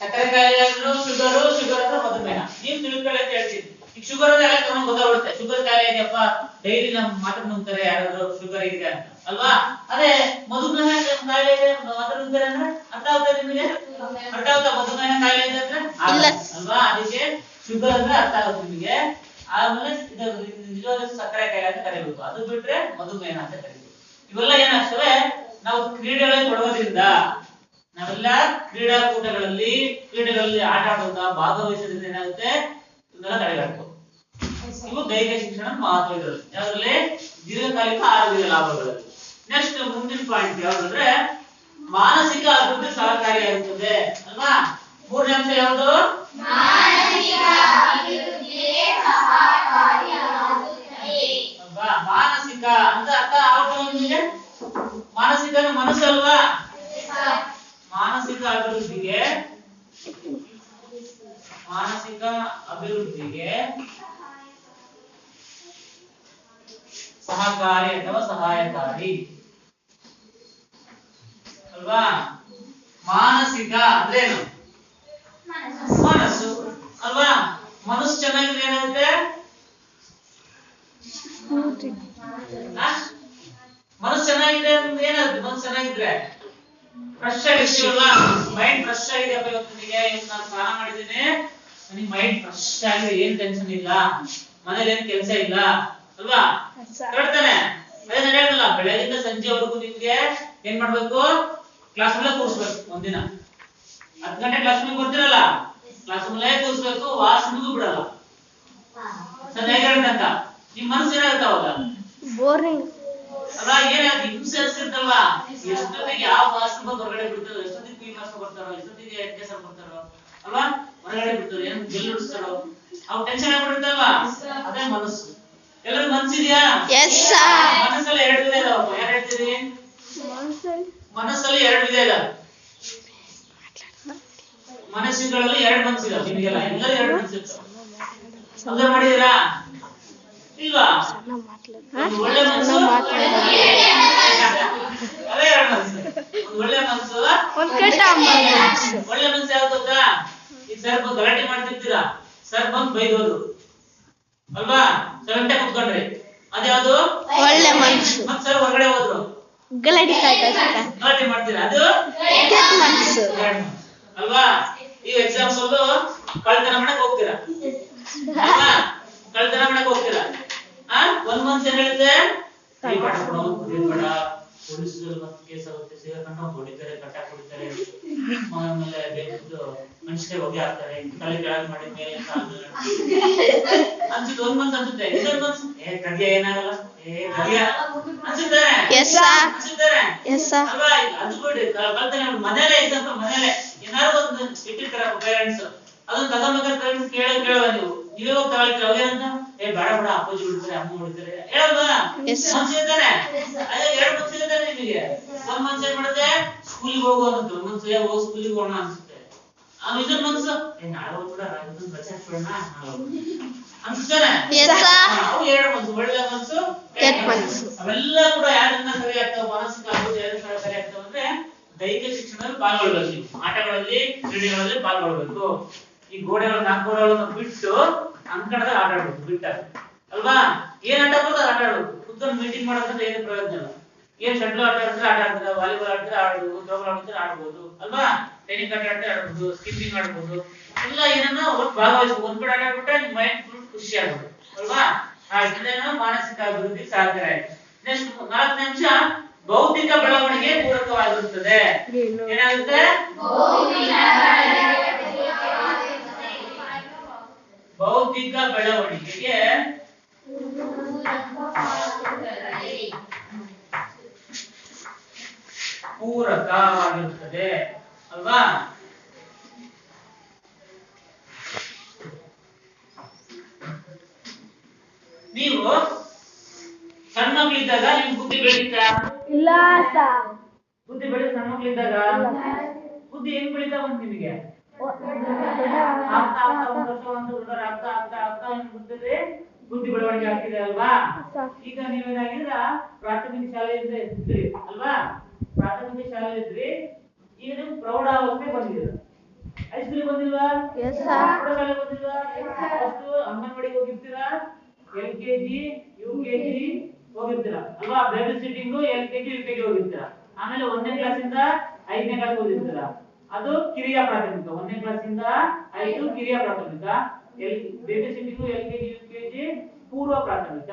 ಸಕ್ಕರೆ ಕಾಯಿಲೆ ಅಂದ್ರು ಶುಗರ್ ಶುಗರ್ ಅಂದ್ರೆ ಮಧುಮೇಹ ನೀವು ತಿಳ್ಕೊಳ್ಳಿ ಅಂತ ಹೇಳ್ತೀನಿ ಈಗ ಶುಗರ್ ಅಂದ್ರೆ ಎಲ್ಲ ತಗೊಂಡ್ ಗೊತ್ತಾಗ್ಬಿಡುತ್ತೆ ಶುಗರ್ ಕಾಯಿಲೆ ಇದೆಯಪ್ಪ ಡೈಲಿ ನಮ್ ಮಾತ್ರ ನುಂಗ್ತಾರೆ ಯಾರಾದ್ರೂ ಶುಗರ್ ಇದೆ ಅಂತ. ಅಲ್ವಾ? ಅದೇ ಮಧುಮೇಹ ಕಾಯಿಲೆ ಇದೆ ಮಾತ್ರ ನುಂಗ್ತಾರೆ ಅಂದ್ರೆ ಅರ್ಥ ಆಗ್ತಾ ನಿಮಗೆ? ಅರ್ಥ ಆಗುತ್ತಾ ಮಧುಮೇಹ ಕಾಯಿಲೆ ಇದೆ ಅಂದ್ರೆ? ಅಲ್ವಾ? ಅದಕ್ಕೆ ಶುಗರ್ ಅಂದ್ರೆ ಅರ್ಥ ಆಗುತ್ತೆ ನಿಮಗೆ. ಆಮೇಲೆ ನಿಜವಾದ ಸಕ್ಕರೆ ಕಾಯಿಲೆ ಅಂತ ಕರಿಬೇಕು. ಅದು ಬಿಟ್ರೆ ಮಧುಮೇಹ ಅಂತ ಕರಿಬೇಕು. ಇವೆಲ್ಲ ಏನಾಗ್ತವೆ? ನಾವು ಕ್ರೀಡೆಗಳಲ್ಲಿ ತೊಡಗೋದ್ರಿಂದ ನಾವೆಲ್ಲ ಕ್ರೀಡಾಕೂಟಗಳಲ್ಲಿ ಕ್ರೀಡೆಗಳಲ್ಲಿ ಆಟ ಆಡೋದ ಭಾಗವಹಿಸೋದ್ರಿಂದ ಏನಾಗುತ್ತೆ? ಇದನ್ನ ತಡೆಗಟ್ಟಬಹುದು ಇವು ದೈಹಿಕ ಶಿಕ್ಷಣ ಮಹತ್ವ ಇರೋದು. ಯಾವ್ದ್ರಲ್ಲಿ? ದೀರ್ಘಕಾಲಿಕ ಆರೋಗ್ಯ ಲಾಭಗಳು ನೆಕ್ಸ್ಟ್ ಮುಂದಿನ ಪಾಯಿಂಟ್ ಯಾವ್ದಂದ್ರೆ ಮಾನಸಿಕ ಅಭಿವೃದ್ಧಿ ಸಹಕಾರಿಯಾಗುತ್ತದೆ ಅಲ್ವಾ? ಮೂರನೇ ಅಂಶ ಯಾವುದು ಅಲ್ವಾ ಮಾನಸಿಕ ಅಂತ ಅರ್ಥ ಆಗುತ್ತೆ ನಿಮಗೆ ಮಾನಸಿಕ ಅಂದ್ರೆ ಮನಸ್ಸು ಅಲ್ವಾ ಮಾನಸಿಕ ಅಭಿವೃದ್ಧಿಗೆ ಮಾನಸಿಕ ಅಭಿವೃದ್ಧಿಗೆ ಸಹಕಾರಿ ಅಥವಾ ಸಹಾಯಕಾರಿ ಅಲ್ವಾ ಮಾನಸಿಕ ಅಂದ್ರೇನು ಮನಸ್ಸು ಅಲ್ವಾ ಮನಸ್ಸು ಚೆನ್ನಾಗಿದ್ರೆ ಏನಾಗುತ್ತೆ ಆ? ಮನಸ್ಸು ಚೆನ್ನಾಗಿದೆ ಅಂದ್ರೆ ಏನಾಗುತ್ತೆ ಮನಸ್ಸು ಚೆನ್ನಾಗಿದ್ರೆ ಫ್ರೆಶ್ ಆಗಿರ್ತೀವಲ್ವಾ ಮೈಂಡ್ ಫ್ರೆಶ್ ಆಗಿದೆಯಪ್ಪ ಇವತ್ತು ನಿಮಗೆ ಇವತ್ತು ನಾನು ಸ್ನಾನ ಮಾಡಿದ್ದೀನಿ ನನಗೆ ಮೈಂಡ್ ಫ್ರೆಶ್ ಆಗಿದೆ ಏನ್ ಟೆನ್ಷನ್ ಇಲ್ಲ? ಮನೇಲಿ ಏನ್ ಕೆಲಸ ಇಲ್ಲ? ಅಲ್ವಾ? ಹೇಳ್ತಾನೆ. ಅದೇ ನಾನು ಹೇಳ್ದಲ್ಲ ಬೆಳಗಿಂದ ಸಂಜೆವರೆಗೂ ನಿಮ್ಗೆ ಏನ್ ಮಾಡ್ಬೇಕು? ಕ್ಲಾಸ್ ರೂಮಲ್ಲೇ ಕೂರಿಸ್ಬೇಕು ಒಂದಿನ. ಹತ್ತು ಗಂಟೆ ಕ್ಲಾಸ್ ರೂಮ್ ಬರ್ತಿರಲ್ಲ ಕ್ಲಾಸ್ ರೂಮಲ್ಲೇ ಕೂರಿಸ್ಬೇಕು ವಾಶ್ರೂಮ್ಗೂ ಬಿಡಲ್ಲ. ಸಂಜೆ ಐದು ಗಂಟೆ ತನಕ ನಿಮ್ ಮನಸ್ಸು ಏನಾಗುತ್ತೆ ಅವಾಗ? ಬೋರಿಂಗ್ ಅಲ್ಲ ಏನಾಗುತ್ತೆ ಹಿಂಸೆ ಅನ್ಸಿರ್ತಲ್ವಾ ಎಷ್ಟೊತ್ತಿಗೆ ಯಾವ ಮಾಸ್ಟರ್ ಬಂದು ಹೊರಗಡೆ ಬಿಡ್ತಾರೋ ಎಷ್ಟೊತ್ತಿಗೆ ಪಿ ಮಾಸ್ಟರ್ ಬರ್ತಾರೋ ಎಷ್ಟೊತ್ತಿಗೆ ಹೆಡ್ ಸರ್ ಬರ್ತಾರೋ ಅಲ್ವಾ? ಹೊರಗಡೆ ಬಿಡ್ತಾರೋ ಏನ್ ಬೆಲ್ ಉಡಿಸ್ತಾರೋ ಅವ್ ಟೆನ್ಷನ್ ಆಗ್ಬಿಡುತ್ತಲ್ವಾ ಅದೇ ಮನಸ್ಸು. ಎಲ್ಲರೂ ಮನ್ಸಿದ್ಯಾ? ಮನಸ್ಸಲ್ಲಿ ಎರಡು ವಿಧ ಇದಾವಪ್ಪ ಯಾರು ಹೇಳ್ತೀರಿ? ಮನಸ್ಸಲ್ಲಿ ಎರಡು ವಿಧ ಇದಾವೆ. ಮನಸ್ಸುಗಳಲ್ಲಿ ಎರಡು ಮನಸ್ಸಿದಾವೆ ನಿಮಗೆಲ್ಲ ಎಲ್ಲರೂ ಎರಡು ಮನಸ್ಸಿರ್ತಾವೆ ಅಬ್ಸರ್ವ್ ಮಾಡಿದೀರಾ ಇಲ್ವಾ? ಒಳ್ಳೆ ಮನಸ್ಸು ಅದೇ ಎರಡು ಮನಸ್ಸು ಒಳ್ಳೆ ಮನಸ್ಸು. ಒಳ್ಳೆ ಮನಸ್ಸು ಯಾವ್ದು ಈ ಸರ್ಪ ಗಲಾಟೆ ಮಾಡ್ತಿರ್ತೀರಾ? ಸರ್ ಬಂದು ಬೈದೋದು. ಅಲ್ವಾ? ಸೆವೆಂಟೆ ಕುತ್ಕೊಂಡ್ರಿ. ಅದ್ಯಾವ್ದು? ಒಳ್ಳೆ ಮನಸ್ಸು ಮತ್ತೆ ಸರ್ ಹೊರಗಡೆ ಹೋದ್ರು. ಗಲಾಟೆ ಗಲಾಟೆ ಮಾಡ್ತೀರಾ? ಅದು? ಮನಸ್ಸು. ಅಲ್ವಾ? ಈ ಎಕ್ಸಾಂಪಲ್ ಕಳ್ತನ ಮಾಡಕ್ ಹೋಗ್ತೀರಾ? ಕಳ್ತನ ಮಾಡಕ್ ಹೋಗ್ತೀರಾ? ಆ? ಒಂದ್ ಮಂತ್ ಏನ್ ಹೇಳುತ್ತೆ? ಬೇಡ. ಪೊಲೀಸರು ಮತ್ತೆ ಕೇಸ್ ಆಗುತ್ತೆ. ಸೇರ್ಕೊಂಡು ಹೊಡಿತಾರೆ ಕಟ್ಟ ಹೊಡಿತಾರೆ. ಆಮೇಲೆ ಬೇಕಿದ್ದು ಮನುಷ್ಯರಿಗೆ ಹೋಗಿ ಆಗ್ತಾರೆ ತಲೆ ಕೆಳಗ್ ಮಾಡಿ ಮೇಲೆ [laughs] ಅನ್ಸುತ್ತೆ ಒಂದ್ ಮನ್ಸ್ ಅನ್ಸುತ್ತೆ. ಇನ್ನೊಂದ್ ಮನ್ಸ್? ಏ ಕಗ್ಗೆ ಏನಾಗಲ್ಲ. ಏ ಕಗ್ಗೆ ಅನ್ಸುತ್ತೆ. ಅನ್ಸುತ್ತೆ? ಅಲ್ವಾ? ಅನ್ಸ್ಬಿಡಿ ಬರ್ತಾನೆ ಮನೇಲೆ ಇದ್ದಂತ ಮನೇಲೆ. ಏನಾದ್ರು ಒಂದು ಇಟ್ಟಿರ್ತಾರ ಪೇರೆಂಟ್ಸ್ ಅದನ್ನ ತಗೊಂಬೇಕಾದ್ರೆ ಪೇರೆಂಟ್ಸ್ ಕೇಳ ಕೇಳಲ್ಲ ನೀವು. ನೀವೇ ಹೋಗಿ ತಗೊಳ್ತೀರ ಅವೇನಂತ ಏ ಬೇಡ ಬೇಡ ಅಪ್ಪಾಜಿ ಬಿಡ್ತಾರೆ ಅಮ್ಮ ಬಿಡ್ತಾರೆ ಹೇಳಲ್ವಾ. ಮನ್ಸು ಇದ್ದಾನೆ ಅದೇ ಎರಡು ಮನ್ಸಿದ್ದಾರೆ ನಿಮಗೆ? ಒಂದ್ ಮನ್ಸ ಏನ್ ಮಾಡುತ್ತೆ? ಸ್ಕೂಲಿಗೆ ಹೋಗು ಅನ್ನೋದು ಮನ್ಸು ಏ ಹೋಗಿ ಸ್ಕೂಲಿಗೆ ಹೋಗೋಣ ಅನ್ಸುತ್ತೆ ಅವೆಲ್ಲ ಕೂಡ ಯಾರನ್ನ ಸರಿ ಆಗ್ತಾವ ಮಾನಸಿಕ ಆರೋಗ್ಯ ಯಾರನ್ನ ಸರಿ ಆಗ್ತಾವ ಅಂದ್ರೆ ದೈಹಿಕ ಶಿಕ್ಷಣದಲ್ಲಿ ಪಾಲ್ಗೊಳ್ಬೇಕು ನೀವು. ಆಟಗಳಲ್ಲಿ ಕ್ರೀಡೆಗಳಲ್ಲಿ ಪಾಲ್ಗೊಳ್ಬೇಕು ಈ ಗೋಡೆಗಳು ನಾಲ್ಕು ಗೋಡೆಗಳನ್ನ ಬಿಟ್ಟು ಅಂಕಣದ ಆಟ ಆಡ್ಬೇಕು ಬಿಟ್ಟ ಅಲ್ವಾ ಏನ್ ಆಟ ಆಡ್ಬೋದು? ಆಟ ಆಡ್ಬೇಕು ಕುತ್ಕೊಂಡು ಮೀಟಿಂಗ್ ಮಾಡೋದ್ರಿಂದ ಏನು ಪ್ರಯೋಜನ ಇಲ್ಲ. ಏನ್ ಶಟ್ಲ್ ಆಟ ಆಡಿದ್ರೆ ಆಟ ಆಡ್ತಾರೆ ವಾಲಿಬಾಲ್ ಆಡಿದ್ರೆ ಆಡ್ಬೋದು ಥ್ರೋಬಾಲ್ ಆಡಿದ್ರೆ ಆಡ್ಬೋದು. ಅಲ್ವಾ? ಟೆನಿಸ್ ಆಟ ಆಡ್ಬೋದು ಸ್ಕಿಪ್ಪಿಂಗ್ ಆಡ್ಬೋದು ಎಲ್ಲ ಏನನ್ನ ಒಂದು ಒಂದ್ ಕಡೆ ಆಟ ಆಡ್ಬಿಟ್ರೆ ನಿಮ್ ಮೈಂಡ್ ಫುಲ್ ಖುಷಿ ಆಗ್ಬೋದು ಅಲ್ವಾ? ಇದನ್ನ ಮಾನಸಿಕ ಅಭಿವೃದ್ಧಿ ಸಾಧ್ಯ ಆಯ್ತು. ನೆಕ್ಸ್ಟ್ ನಾಲ್ಕನೇ ಅಂಶ ಭೌತಿಕ ಬೆಳವಣಿಗೆ ಪೂರಕವಾಗಿರುತ್ತದೆ. ಏನು? ಏನಾಗುತ್ತೆ? ಭೌತಿಕ ಬೆಳವಣಿಗೆಗೆ ಪೂರಕ ಆಗಿರುತ್ತದೆ ಅಲ್ವಾ ನೀವು ಸಣ್ಣ ಮಕ್ಕಳಿದ್ದಾಗ ನಿಮ್ ಬುದ್ಧಿ ಬೆಳೀತಾ? ಇಲ್ಲ ಬುದ್ಧಿ ಬೆಳೆದ ಸಣ್ಣ ಮಕ್ಕಳಿದ್ದಾಗ ಬುದ್ಧಿ ಹೆಂಗ್ ಬೆಳೀತಾ ಬಂತು ನಿಮಗೆ? ಆಗ್ತಾ ಆಗ್ತಾ ಒಂದ್ ವರ್ಷ ಒಂದು ದೊಡ್ಡವ್ರು ಆಗ್ತಾ ಆಗ್ತಾ ಆಗ್ತಾ ನಿಮ್ ಬುದ್ಧಿಲಿ ಬುದ್ಧಿ ಬೆಳವಣಿಗೆ ಆಗ್ತಿದೆ ಅಲ್ವಾ? ಈಗ ನೀವೇನಾಗಿದ್ರ ಪ್ರಾಥಮಿಕ ಶಾಲೆಯಿಂದ ಇದ್ರಿ ಅಲ್ವಾ? ಪ್ರಾಥಮಿಕ ಶಾಲೆ ಇದ್ರಿ ಈಗ ನೀವು ಪ್ರೌಢಾವಸ್ಥೆ ಬಂದಿದ್ದೀರ? ಹೈಸ್ಕೂಲ್ ಬಂದಿಲ್ವಾ? ಎಸ್ ಸರ್ ಪ್ರೌಢಶಾಲೆ ಬಂದಿಲ್ವಾ? ಫಸ್ಟ್ ಅಂಗನವಾಡಿಗೆ ಹೋಗಿರ್ತೀರಾ? L K G U K G ಹೋಗಿರ್ತೀರಾ? ಅಲ್ವಾ? Baby sitting L K G U K G ಹೋಗಿರ್ತೀರಾ? ಆಮೇಲೆ ಒಂದನೇ ಕ್ಲಾಸಿಂದ ಐದನೇ ಕ್ಲಾಸ್ ಓದಿರ್ತೀರಾ? ಅದು ಕಿರಿಯ ಪ್ರಾಥಮಿಕ. ಒಂದನೇ ಕ್ಲಾಸಿಂದ ಐದು ಕಿರಿಯ ಪ್ರಾಥಮಿಕ. L baby sitting L K G U K G ಪೂರ್ವ ಪ್ರಾಥಮಿಕ.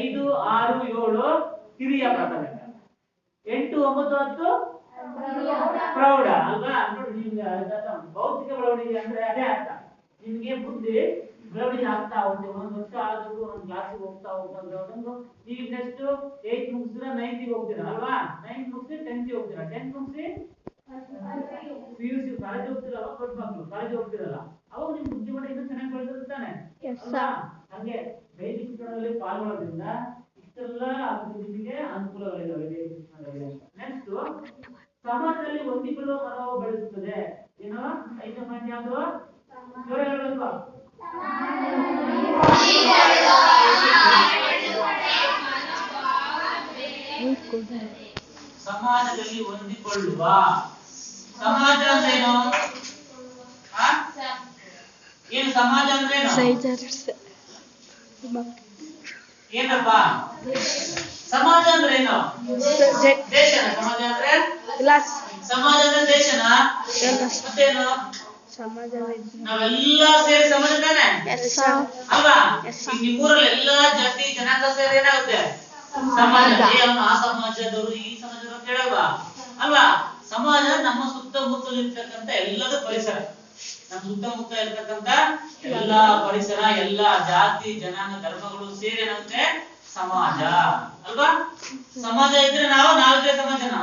ಐದು ಆರು ಏಳು ಕಿರಿಯ ಪ್ರಾಥಮಿಕ. ಎಂಟು ಒಂಬತ್ತು ಹತ್ತು ಪ್ರೌಢ. ಅಲ್ವಾ? ನೋಡಿ ನಿಮ್ಗೆ ಭೌತಿಕ ಬೆಳವಣಿಗೆ ಅಂದ್ರೆ ಅದೇ ಅರ್ಥ. ನಿಮ್ಗೆ ಬುದ್ಧಿ ಬೆಳವಣಿಗೆ ಆಗ್ತಾ ಹೋಗುತ್ತೆ ಒಂದ್ ವರ್ಷ ಆದ್ರೂ ಒಂದ್ ಕ್ಲಾಸಿಗೆ ಹೋಗ್ತಾ ಹೋಗ್ತಾ ಒಂದು ಈಗ ನೆಕ್ಸ್ಟ್ ಏಟ್ ಮುಗಿಸಿದ್ರೆ ನೈನ್ತ್ ಹೋಗ್ತೀರಾ ಅಲ್ವಾ? ನೈನ್ತ್ ಮುಗಿಸಿ ಟೆಂತ್ ಹೋಗ್ತೀರಾ? ಟೆಂತ್ ಮುಗಿಸಿ ಪಿ ಯು ಸಿ ಕಾಲೇಜ್ ಹೋಗ್ತಿರಲ್ಲ ದೊಡ್ಡ ಮಕ್ಕಳು ಕಾಲೇಜ್ ಹೋಗ್ತಿರಲ್ಲ. ಅವಾಗ ನಿಮ್ ಬುದ್ಧಿಮಟ್ಟ ಇನ್ನೂ ಚೆನ್ನಾಗಿ ಬೆಳೆದಿರ್ತಾನೆ ಹಂಗೆ ದೈಹಿಕ ಶಿಕ್ಷಣದಲ್ಲಿ ಪಾಲ್ಗೊಳ್ಳೋದ್ರಿಂದ ಇಷ್ಟೆಲ್ಲ ಅಭಿವೃದ್ಧಿಗೆ ಅನುಕೂಲಗಳಿದಾವೆ ದೈಹಿಕ ನೆಕ್ಸ್ಟ್ ಸಮಾಜದಲ್ಲಿ ಹೊಂದಿಕೊಳ್ಳುವ ಮನೋಭಾವ ಬೆಳೆಸುತ್ತದೆ. ಏನು? ಐದು ಮಂದಿ ಅದು ಸಮಾಜದಲ್ಲಿ ಹೊಂದಿಕೊಳ್ಳುವ ಸಮಾಜ ಅಂದ್ರೆ ಏನು? ಏನು ಸಮಾಜ ಅಂದ್ರೆ ಏನಪ್ಪ? ಸಮಾಜ ಅಂದ್ರೆ ಏನು? ದೇಶನ ಸಮಾಜ ಅಂದ್ರೆ? ಸಮಾಜ ಅಂದ್ರೆ ದೇಶನ? ಮತ್ತೇನು? ನಾವೆಲ್ಲ ಸೇರಿ ಸಮಾಜ ತಾನೆ? ಅಲ್ವಾ? ನಿಮ್ಮೂರಲ್ಲಿ ಎಲ್ಲಾ ಜಾತಿ ಜನಾಂಗ ಸೇರಿ ಏನಾಗುತ್ತೆ? ಸಮಾಜ ಅವ್ನು ಆ ಸಮಾಜದವರು ಈ ಸಮಾಜದವರು ಕೇಳಲ್ವಾ? ಅಲ್ವಾ? ಸಮಾಜ ನಮ್ಮ ಸುತ್ತಮುತ್ತಲಿರ್ತಕ್ಕಂತ ಎಲ್ಲದ ಪರಿಸರ. ನಮ್ಮ ಸುತ್ತಮುತ್ತ ಇರ್ತಕ್ಕಂತ ಎಲ್ಲಾ ಪರಿಸರ ಎಲ್ಲಾ ಜಾತಿ ಜನಾಂಗ ಧರ್ಮಗಳು ಸೇರಿ ಏನಾಗುತ್ತೆ ಸಮಾಜ. ಅಲ್ವಾ? ಸಮಾಜ ಇದ್ರೆ ನಾವು ನಾವಿದ್ರೆ ಸಮಾಜನ?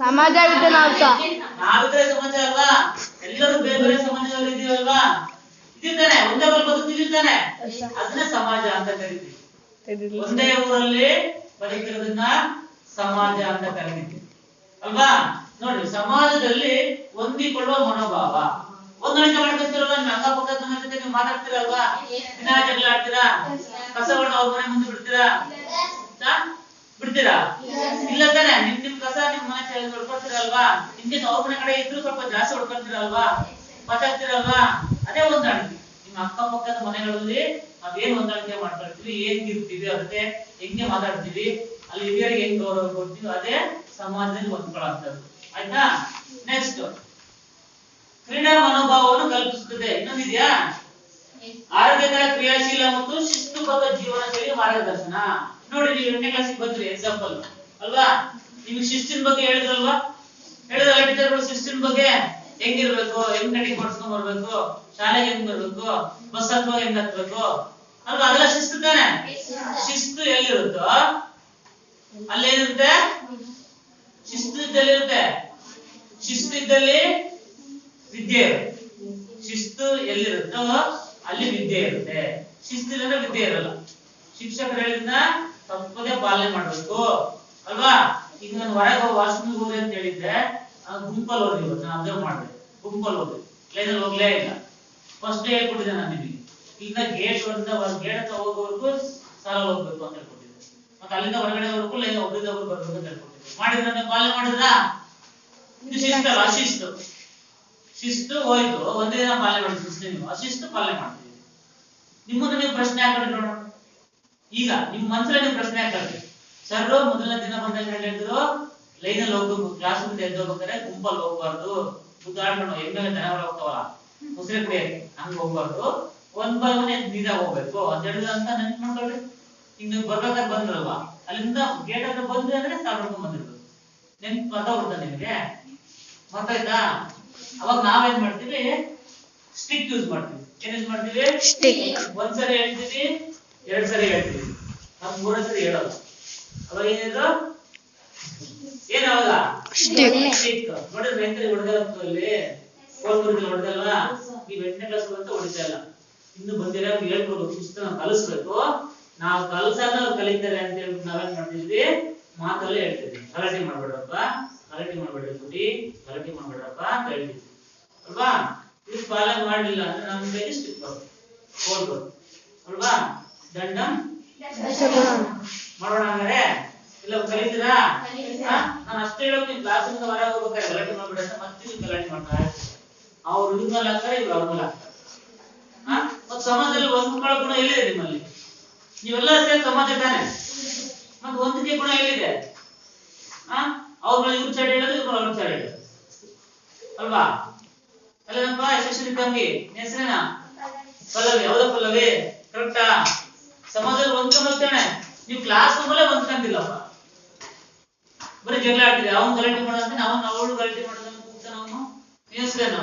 ಸಮಾಜ ಇದ್ರೆ ನಾವು ನಾವಿದ್ರೆ ಸಮಾಜ ಅಲ್ವಾ? ಎಲ್ಲರೂ ಬೇರೆ ಬೇರೆ ಸಮಾಜದವರು ಇದೀವಲ್ವಾ ಇದಿರ್ತಾನೆ ಒಂದೇ ಬಲ್ ಬದುಕ್ತಿರ್ತಾನೆ ಅದನ್ನ ಸಮಾಜ ಅಂತ ಕರಿತೀವಿ. ಒಂದೇ ಊರಲ್ಲಿ ಬದುಕಿರೋದನ್ನ ಸಮಾಜ ಅಂತ ಕರಿತೀವಿ. ಅಲ್ವಾ? ನೋಡಿ ಸಮಾಜದಲ್ಲಿ ಹೊಂದಿಕೊಳ್ಳುವ ಮನೋಭಾವ. ಹೊಂದಾಣಿಕೆ ಮಾಡ್ಕೊತಿರಲ್ವಾ ನಿಮ್ಮ ಅಕ್ಕಪಕ್ಕದ ಮನೆ ಜೊತೆ ನೀವು ಮಾತಾಡ್ತೀರಲ್ವಾ? ದಿನ ಜಗಳ ಆಡ್ತೀರಾ? ಕಸಗಳನ್ನ ಅವ್ರ ಮನೆ ಮುಂದೆ ಬಿಡ್ತೀರಾ? ಬಿಡ್ತೀರಾ? ಇಲ್ಲ. ತಾನೆ ನಿಮ್ ನಿಮ್ ಕಸ ನಿಮ್ ಮನೆ ಹೊಡ್ಕೊಳ್ತೀರಲ್ವಾ? ನಿಮ್ಗೆ ಅವ್ರ ಮನೆ ಕಡೆ ಇದ್ರು ಸ್ವಲ್ಪ ಜಾಸ್ತಿ ಹೊಡ್ಕೊಳ್ತೀರಲ್ವಾ? ಮಾತಾಡ್ತೀರಲ್ವಾ? ಅದೇ ಹೊಂದಾಣಿಕೆ. ನಿಮ್ಮ ಅಕ್ಕಪಕ್ಕದ ಮನೆಗಳಲ್ಲಿ ನಾವೇನ್ ಹೊಂದಾಣಿಕೆ ಮಾಡ್ಕೊಳ್ತೀವಿ ಏನ್ ಇರ್ತೀವಿ ಅದಕ್ಕೆ ಹೆಂಗೆ ಮಾತಾಡ್ತೀವಿ ಅಲ್ಲಿ ಹಿರಿಯರಿಗೆ ಹೆಂಗ್ ಗೌರವ ಕೊಡ್ತೀವಿ ಅದೇ ಸಮಾಜದಲ್ಲಿ ಹೊಂದ್ಕೊಳಂತದ್ದು ಆಯ್ತಾ? ನೆಕ್ಸ್ಟ್ ಕ್ರೀಡಾ ಮನೋಭಾವವನ್ನು ಕಲ್ಪಿಸುತ್ತದೆ. ಇನ್ನೊಂದಿದೆಯಾ? ಆರೋಗ್ಯಕರ ಕ್ರಿಯಾಶೀಲ ಮತ್ತು ಶಿಸ್ತುಬದ್ಧ ಜೀವನ ಶೈಲಿ ಮಾರ್ಗದರ್ಶನ. ನೋಡಿ ನೀವು ಎಂಟನೇ ಕ್ಲಾಸಿಗೆ ಬಂದ್ರಿ ಎಕ್ಸಾಂಪಲ್ ಅಲ್ವಾ? ನಿಮ್ಗೆ ಶಿಸ್ತಿನ ಬಗ್ಗೆ ಹೇಳಿದ್ರಲ್ವಾ? ಹೇಳಿದ್ರಲ್ಲ ಟೀಚರ್ಗಳು ಶಿಸ್ತಿನ ಬಗ್ಗೆ? ಹೆಂಗಿರ್ಬೇಕು? ಹೆಂಗ್ ಕಡೆ ಮಾಡ್ಸ್ಕೊಂಡ್ ಬರ್ಬೇಕು? ಶಾಲೆಗೆ ಹೆಂಗ್ ಬರ್ಬೇಕು? ಬಸ್ ಹೆಂಗ್ ಹತ್ಬೇಕು? ಅಲ್ವಾ? ಅದೆಲ್ಲ ಶಿಸ್ತು ತಾನೆ? ಶಿಸ್ತು ಎಲ್ಲಿರುತ್ತೋ ಅಲ್ಲೇನಿರುತ್ತೆ? ಶಿಸ್ತು ಇದ್ದಲ್ಲಿ ಇರುತ್ತೆ. ಶಿಸ್ತು ಇದ್ದಲ್ಲಿ ವಿದ್ಯೆ ಇರುತ್ತೆ. ಶಿಸ್ತು ಎಲ್ಲಿರುತ್ತೋ? ಅಲ್ಲಿ ವಿದ್ಯೆ ಇರುತ್ತೆ. ಶಿಸ್ತು ಇಲ್ಲ ವಿದ್ಯೆ ಇರಲ್ಲ. ಶಿಕ್ಷಕರು ಹೇಳಿದ್ನ ತಪ್ಪದೇ ಪಾಲನೆ ಮಾಡ್ಬೇಕು. ಅಲ್ವಾ? ಈಗ ನಾನು ಹೊರಗೆ ವಾಶ್ರೂಮ್ ಹೋದೆ ಅಂತ ಹೇಳಿದ್ರೆ ಗುಂಪಲ್ಲಿ ಹೋಗಿ ಇವತ್ತು, ನಾನು ಅಬ್ಸರ್ವ್ ಮಾಡಿದೆ. ಗುಂಪಲ್ಲಿ ಹೋದ್ವಿ ಲೈನಲ್ಲಿ ಹೋಗ್ಲೇ ಇಲ್ಲ. ಫಸ್ಟ್ ಹೇಳ್ಕೊಟ್ಟಿದ್ದೆ ನಾನು ನಿಮಗೆ. ಈಗ ಗೇಟ್ ಒಂದ ಗೇಟ್ ಹತ್ರ ಹೋಗೋವರೆಗೂ ಸಾಲ ಹೋಗ್ಬೇಕು ಅಂತ ಹೇಳ್ಕೊಟ್ಟಿದ್ದೆ. ಮತ್ತೆ ಅಲ್ಲಿಂದ ಹೊರಗಡೆ ಹೋಗ್ಬೇಕು ಲೈನ್ ಒಬ್ಬರಿಂದ ಒಬ್ರು ಬರ್ಬೇಕು ಅಂತ ಹೇಳ್ಕೊಟ್ಟಿದ್ದೆ. ಮಾಡಿದ್ರೆ ಪಾಲನೆ ಮಾಡಿದ್ರಾ? ಇದು ಶಿಸ್ತಲ್ಲ ಅಶಿಸ್ತು ಶಿಸ್ತು ಹೋಯ್ತು ಒಂದೇ ದಿನ ಪಾಲನೆ ಮಾಡಿ ಶಿಸ್ತು ನೀವು ಶಿಸ್ತು ಪಾಲನೆ ಮಾಡ್ತೀವಿ ನಿಮ್ಮನ್ನು ನೀವು ಪ್ರಶ್ನೆ ಹಾಕೊಂಡು ನೋಡೋಣ ಈಗ ನಿಮ್ ಮನ್ಸಲ್ಲಿ ನೀವು ಪ್ರಶ್ನೆ ಹಾಕಿ ಸರ್ ಮೊದಲನೇ ದಿನ ಬಂದಾಗ ಹೇಳಿದ್ರು ಲೈನ್ ಅಲ್ಲಿ ಹೋಗ್ಬೇಕು. ಕ್ಲಾಸ್ ರೂಮ್ ಎದ್ದು ಹೋಗ್ಬೇಕಾದ್ರೆ ಗುಂಪಲ್ಲಿ ಹೋಗ್ಬಾರ್ದು. ಉದಾಹರಣೆ ಎಮ್ಮೆಲೆ ದನಗಳು ಹೋಗ್ತಾವಲ್ಲ, ಮುಸ್ರೆ ಕುಡಿಯ ಹಂಗ ಹೋಗ್ಬಾರ್ದು. ಒಂದ್ ಬೈ ಒನ್ ನಿಧ ಹೋಗ್ಬೇಕು. ಅಂತ ಅಂತ ನೆನ್ಪ್ ಮಾಡ್ಕೊಳ್ರಿ. ಈಗ ನೀವು ಬರ್ಬೇಕಾದ್ರೆ ಬಂದ್ರಲ್ವಾ? ಅಲ್ಲಿಂದ ಗೇಟ್ ಹತ್ರ ಬಂದ್ರಿ ಅಂದ್ರೆ ಸಾಲ್ ಬಂದಿರ್ಬೇಕು. ನೆನ್ಪು ಮತ ಹೋಗ್ತಾ ನಿಮ್ಗೆ. ಮತ್ತಾಯ್ತಾ ಅವಾಗ ನಾವೇನ್ ಮಾಡ್ತೀವಿ? ಸ್ಟಿಕ್ ಯೂಸ್ ಮಾಡ್ತೀವಿ. ಏನ್ ಯೂಸ್ ಮಾಡ್ತೀವಿ? ಸ್ಟಿಕ್ ಒಂದ್ಸರಿ ಹೇಳ್ತೀವಿ ಎರಡ್ ಸರಿ ಹೇಳ್ತೀವಿ. ನಾವ್ ಮೂರನೇ ಸರಿ ಹೇಳಲ್ಲ. ಅವಾಗ ಏನಿದ್ರು ಏನಾಗಲ್ಲ? ಸ್ಟಿಕ್ ನೋಡಿ ರೈತರಿಗೆ ಹೊಡೆದಲ್ಲಿ ಕೋಲ್ಮುರಿಗೆ ಹೊಡೆದಲ್ಲ. ನೀವ್ ಎಂಟನೇ ಕ್ಲಾಸ್ ಅಂತ ಹೊಡಿತಾ ಇಲ್ಲ. ಇನ್ನು ಬಂದಿರೋ ಹೇಳ್ಕೊಡ್ಬೇಕು ಇಷ್ಟು ನಾವು ಕಲಿಸ್ಬೇಕು. ನಾವು ಕಲ್ಸಾನ ಅವ್ರು ಕಲಿತಾರೆ ಅಂತ ಹೇಳ್ಬಿಟ್ಟು ನಾವೇನ್ ಮಾಡ್ತಿದ್ವಿ? ಮಾತಲ್ಲೇ ಹೇಳ್ತಿದ್ವಿ. ಗಲಾಟೆ ಮಾಡ್ಬೇಡ್ರಪ್ಪ ಗಲಾಟೆ ಮಾಡ್ಬೇಡ್ರಿ ಪುಟಿ ಹರಟಿ ಮಾಡಬೇಡ್ರಪ್ಪ ಅಂತ ಹೇಳ್ತೀವಿ ಅಲ್ವಾ? ಇದು ಪಾಲನೆ ಮಾಡಲಿಲ್ಲ ಅಂದ್ರೆ ನಮ್ಮ ಕೈಗೆ ಸ್ಟಿಕ್ ಬರುತ್ತೆ. ಅಲ್ವಾ? ದಂಡ? ಮಾಡೋಣ ಹಂಗಾರೆ. ಇಲ್ಲ ಕಲಿತೀರಾ? ಹಾ? ನಾನು ಅಷ್ಟೇ ಹೇಳೋದು ಇಂದ ಹೊರಗೆ ಹೋಗ್ಬೇಕಾದ್ರೆ ಗಲಾಟೆ ಮಾಡ್ಬೇಡ ಅಂತ ಮತ್ತೆ ನೀವು ಗಲಾಟೆ ಮಾಡ್ತಾ ಇರ್ತೀರಿ. ಅವ್ರು ಇವ್ರ ಮೇಲೆ ಹಾಕ್ತಾರೆ ಇವ್ರು ಅವ್ರ ಮೇಲೆ ಹಾಕ್ತಾರೆ ಹಾ? ಮತ್ತ್ ಸಮಾಜದಲ್ಲಿ ಹೊಂದ್ಕೊಳ್ಳೋ ಗುಣ ಎಲ್ಲಿದೆ ನಿಮ್ಮಲ್ಲಿ. ನೀವೆಲ್ಲ ಸೇರಿ ಸಮಾಜ ತಾನೆ. ಮತ್ತೆ ಒಂದಕ್ಕೆ ಗುಣ ಎಲ್ಲಿದೆ? ಹಾ? ಅವ್ರ ಇವ್ರು ಸೈಡ್ ಹೇಳೋದು ಇವ್ರ ಅವ್ರ ಸೈಡ್ ಹೇಳೋದು ಅಲ್ವಾ? ಅಲ್ಲೇನಪ್ಪ ಯಶಸ್ವಿ ತಂಗಿ. ಹೆಸರೇನ? ಪಲ್ಲವಿ. ಹೌದಾ ಪಲ್ಲವಿ? ಕರೆಕ್ಟಾ? ಸಮಾಜದಲ್ಲಿ ಹೊಂದ್ಕೊಂಡ್ತಾನೆ ನೀವು ಕ್ಲಾಸ್ ರೂಮಲ್ಲೇ ಹೊಂದ್ಕೊಂತಿಲ್ಲಪ್ಪ ಬರೀ ಜಗಳ ಆಡ್ತೀರಿ ಅವನ್ ಗಲಾಟೆ ಮಾಡೋದಂತ ಅವನು ಅವಳು ಗಲಾಟೆ ಮಾಡೋದನ್ನ ಕೂಗ್ತಾನ ಅವನು? ಹೆಸರೇನು?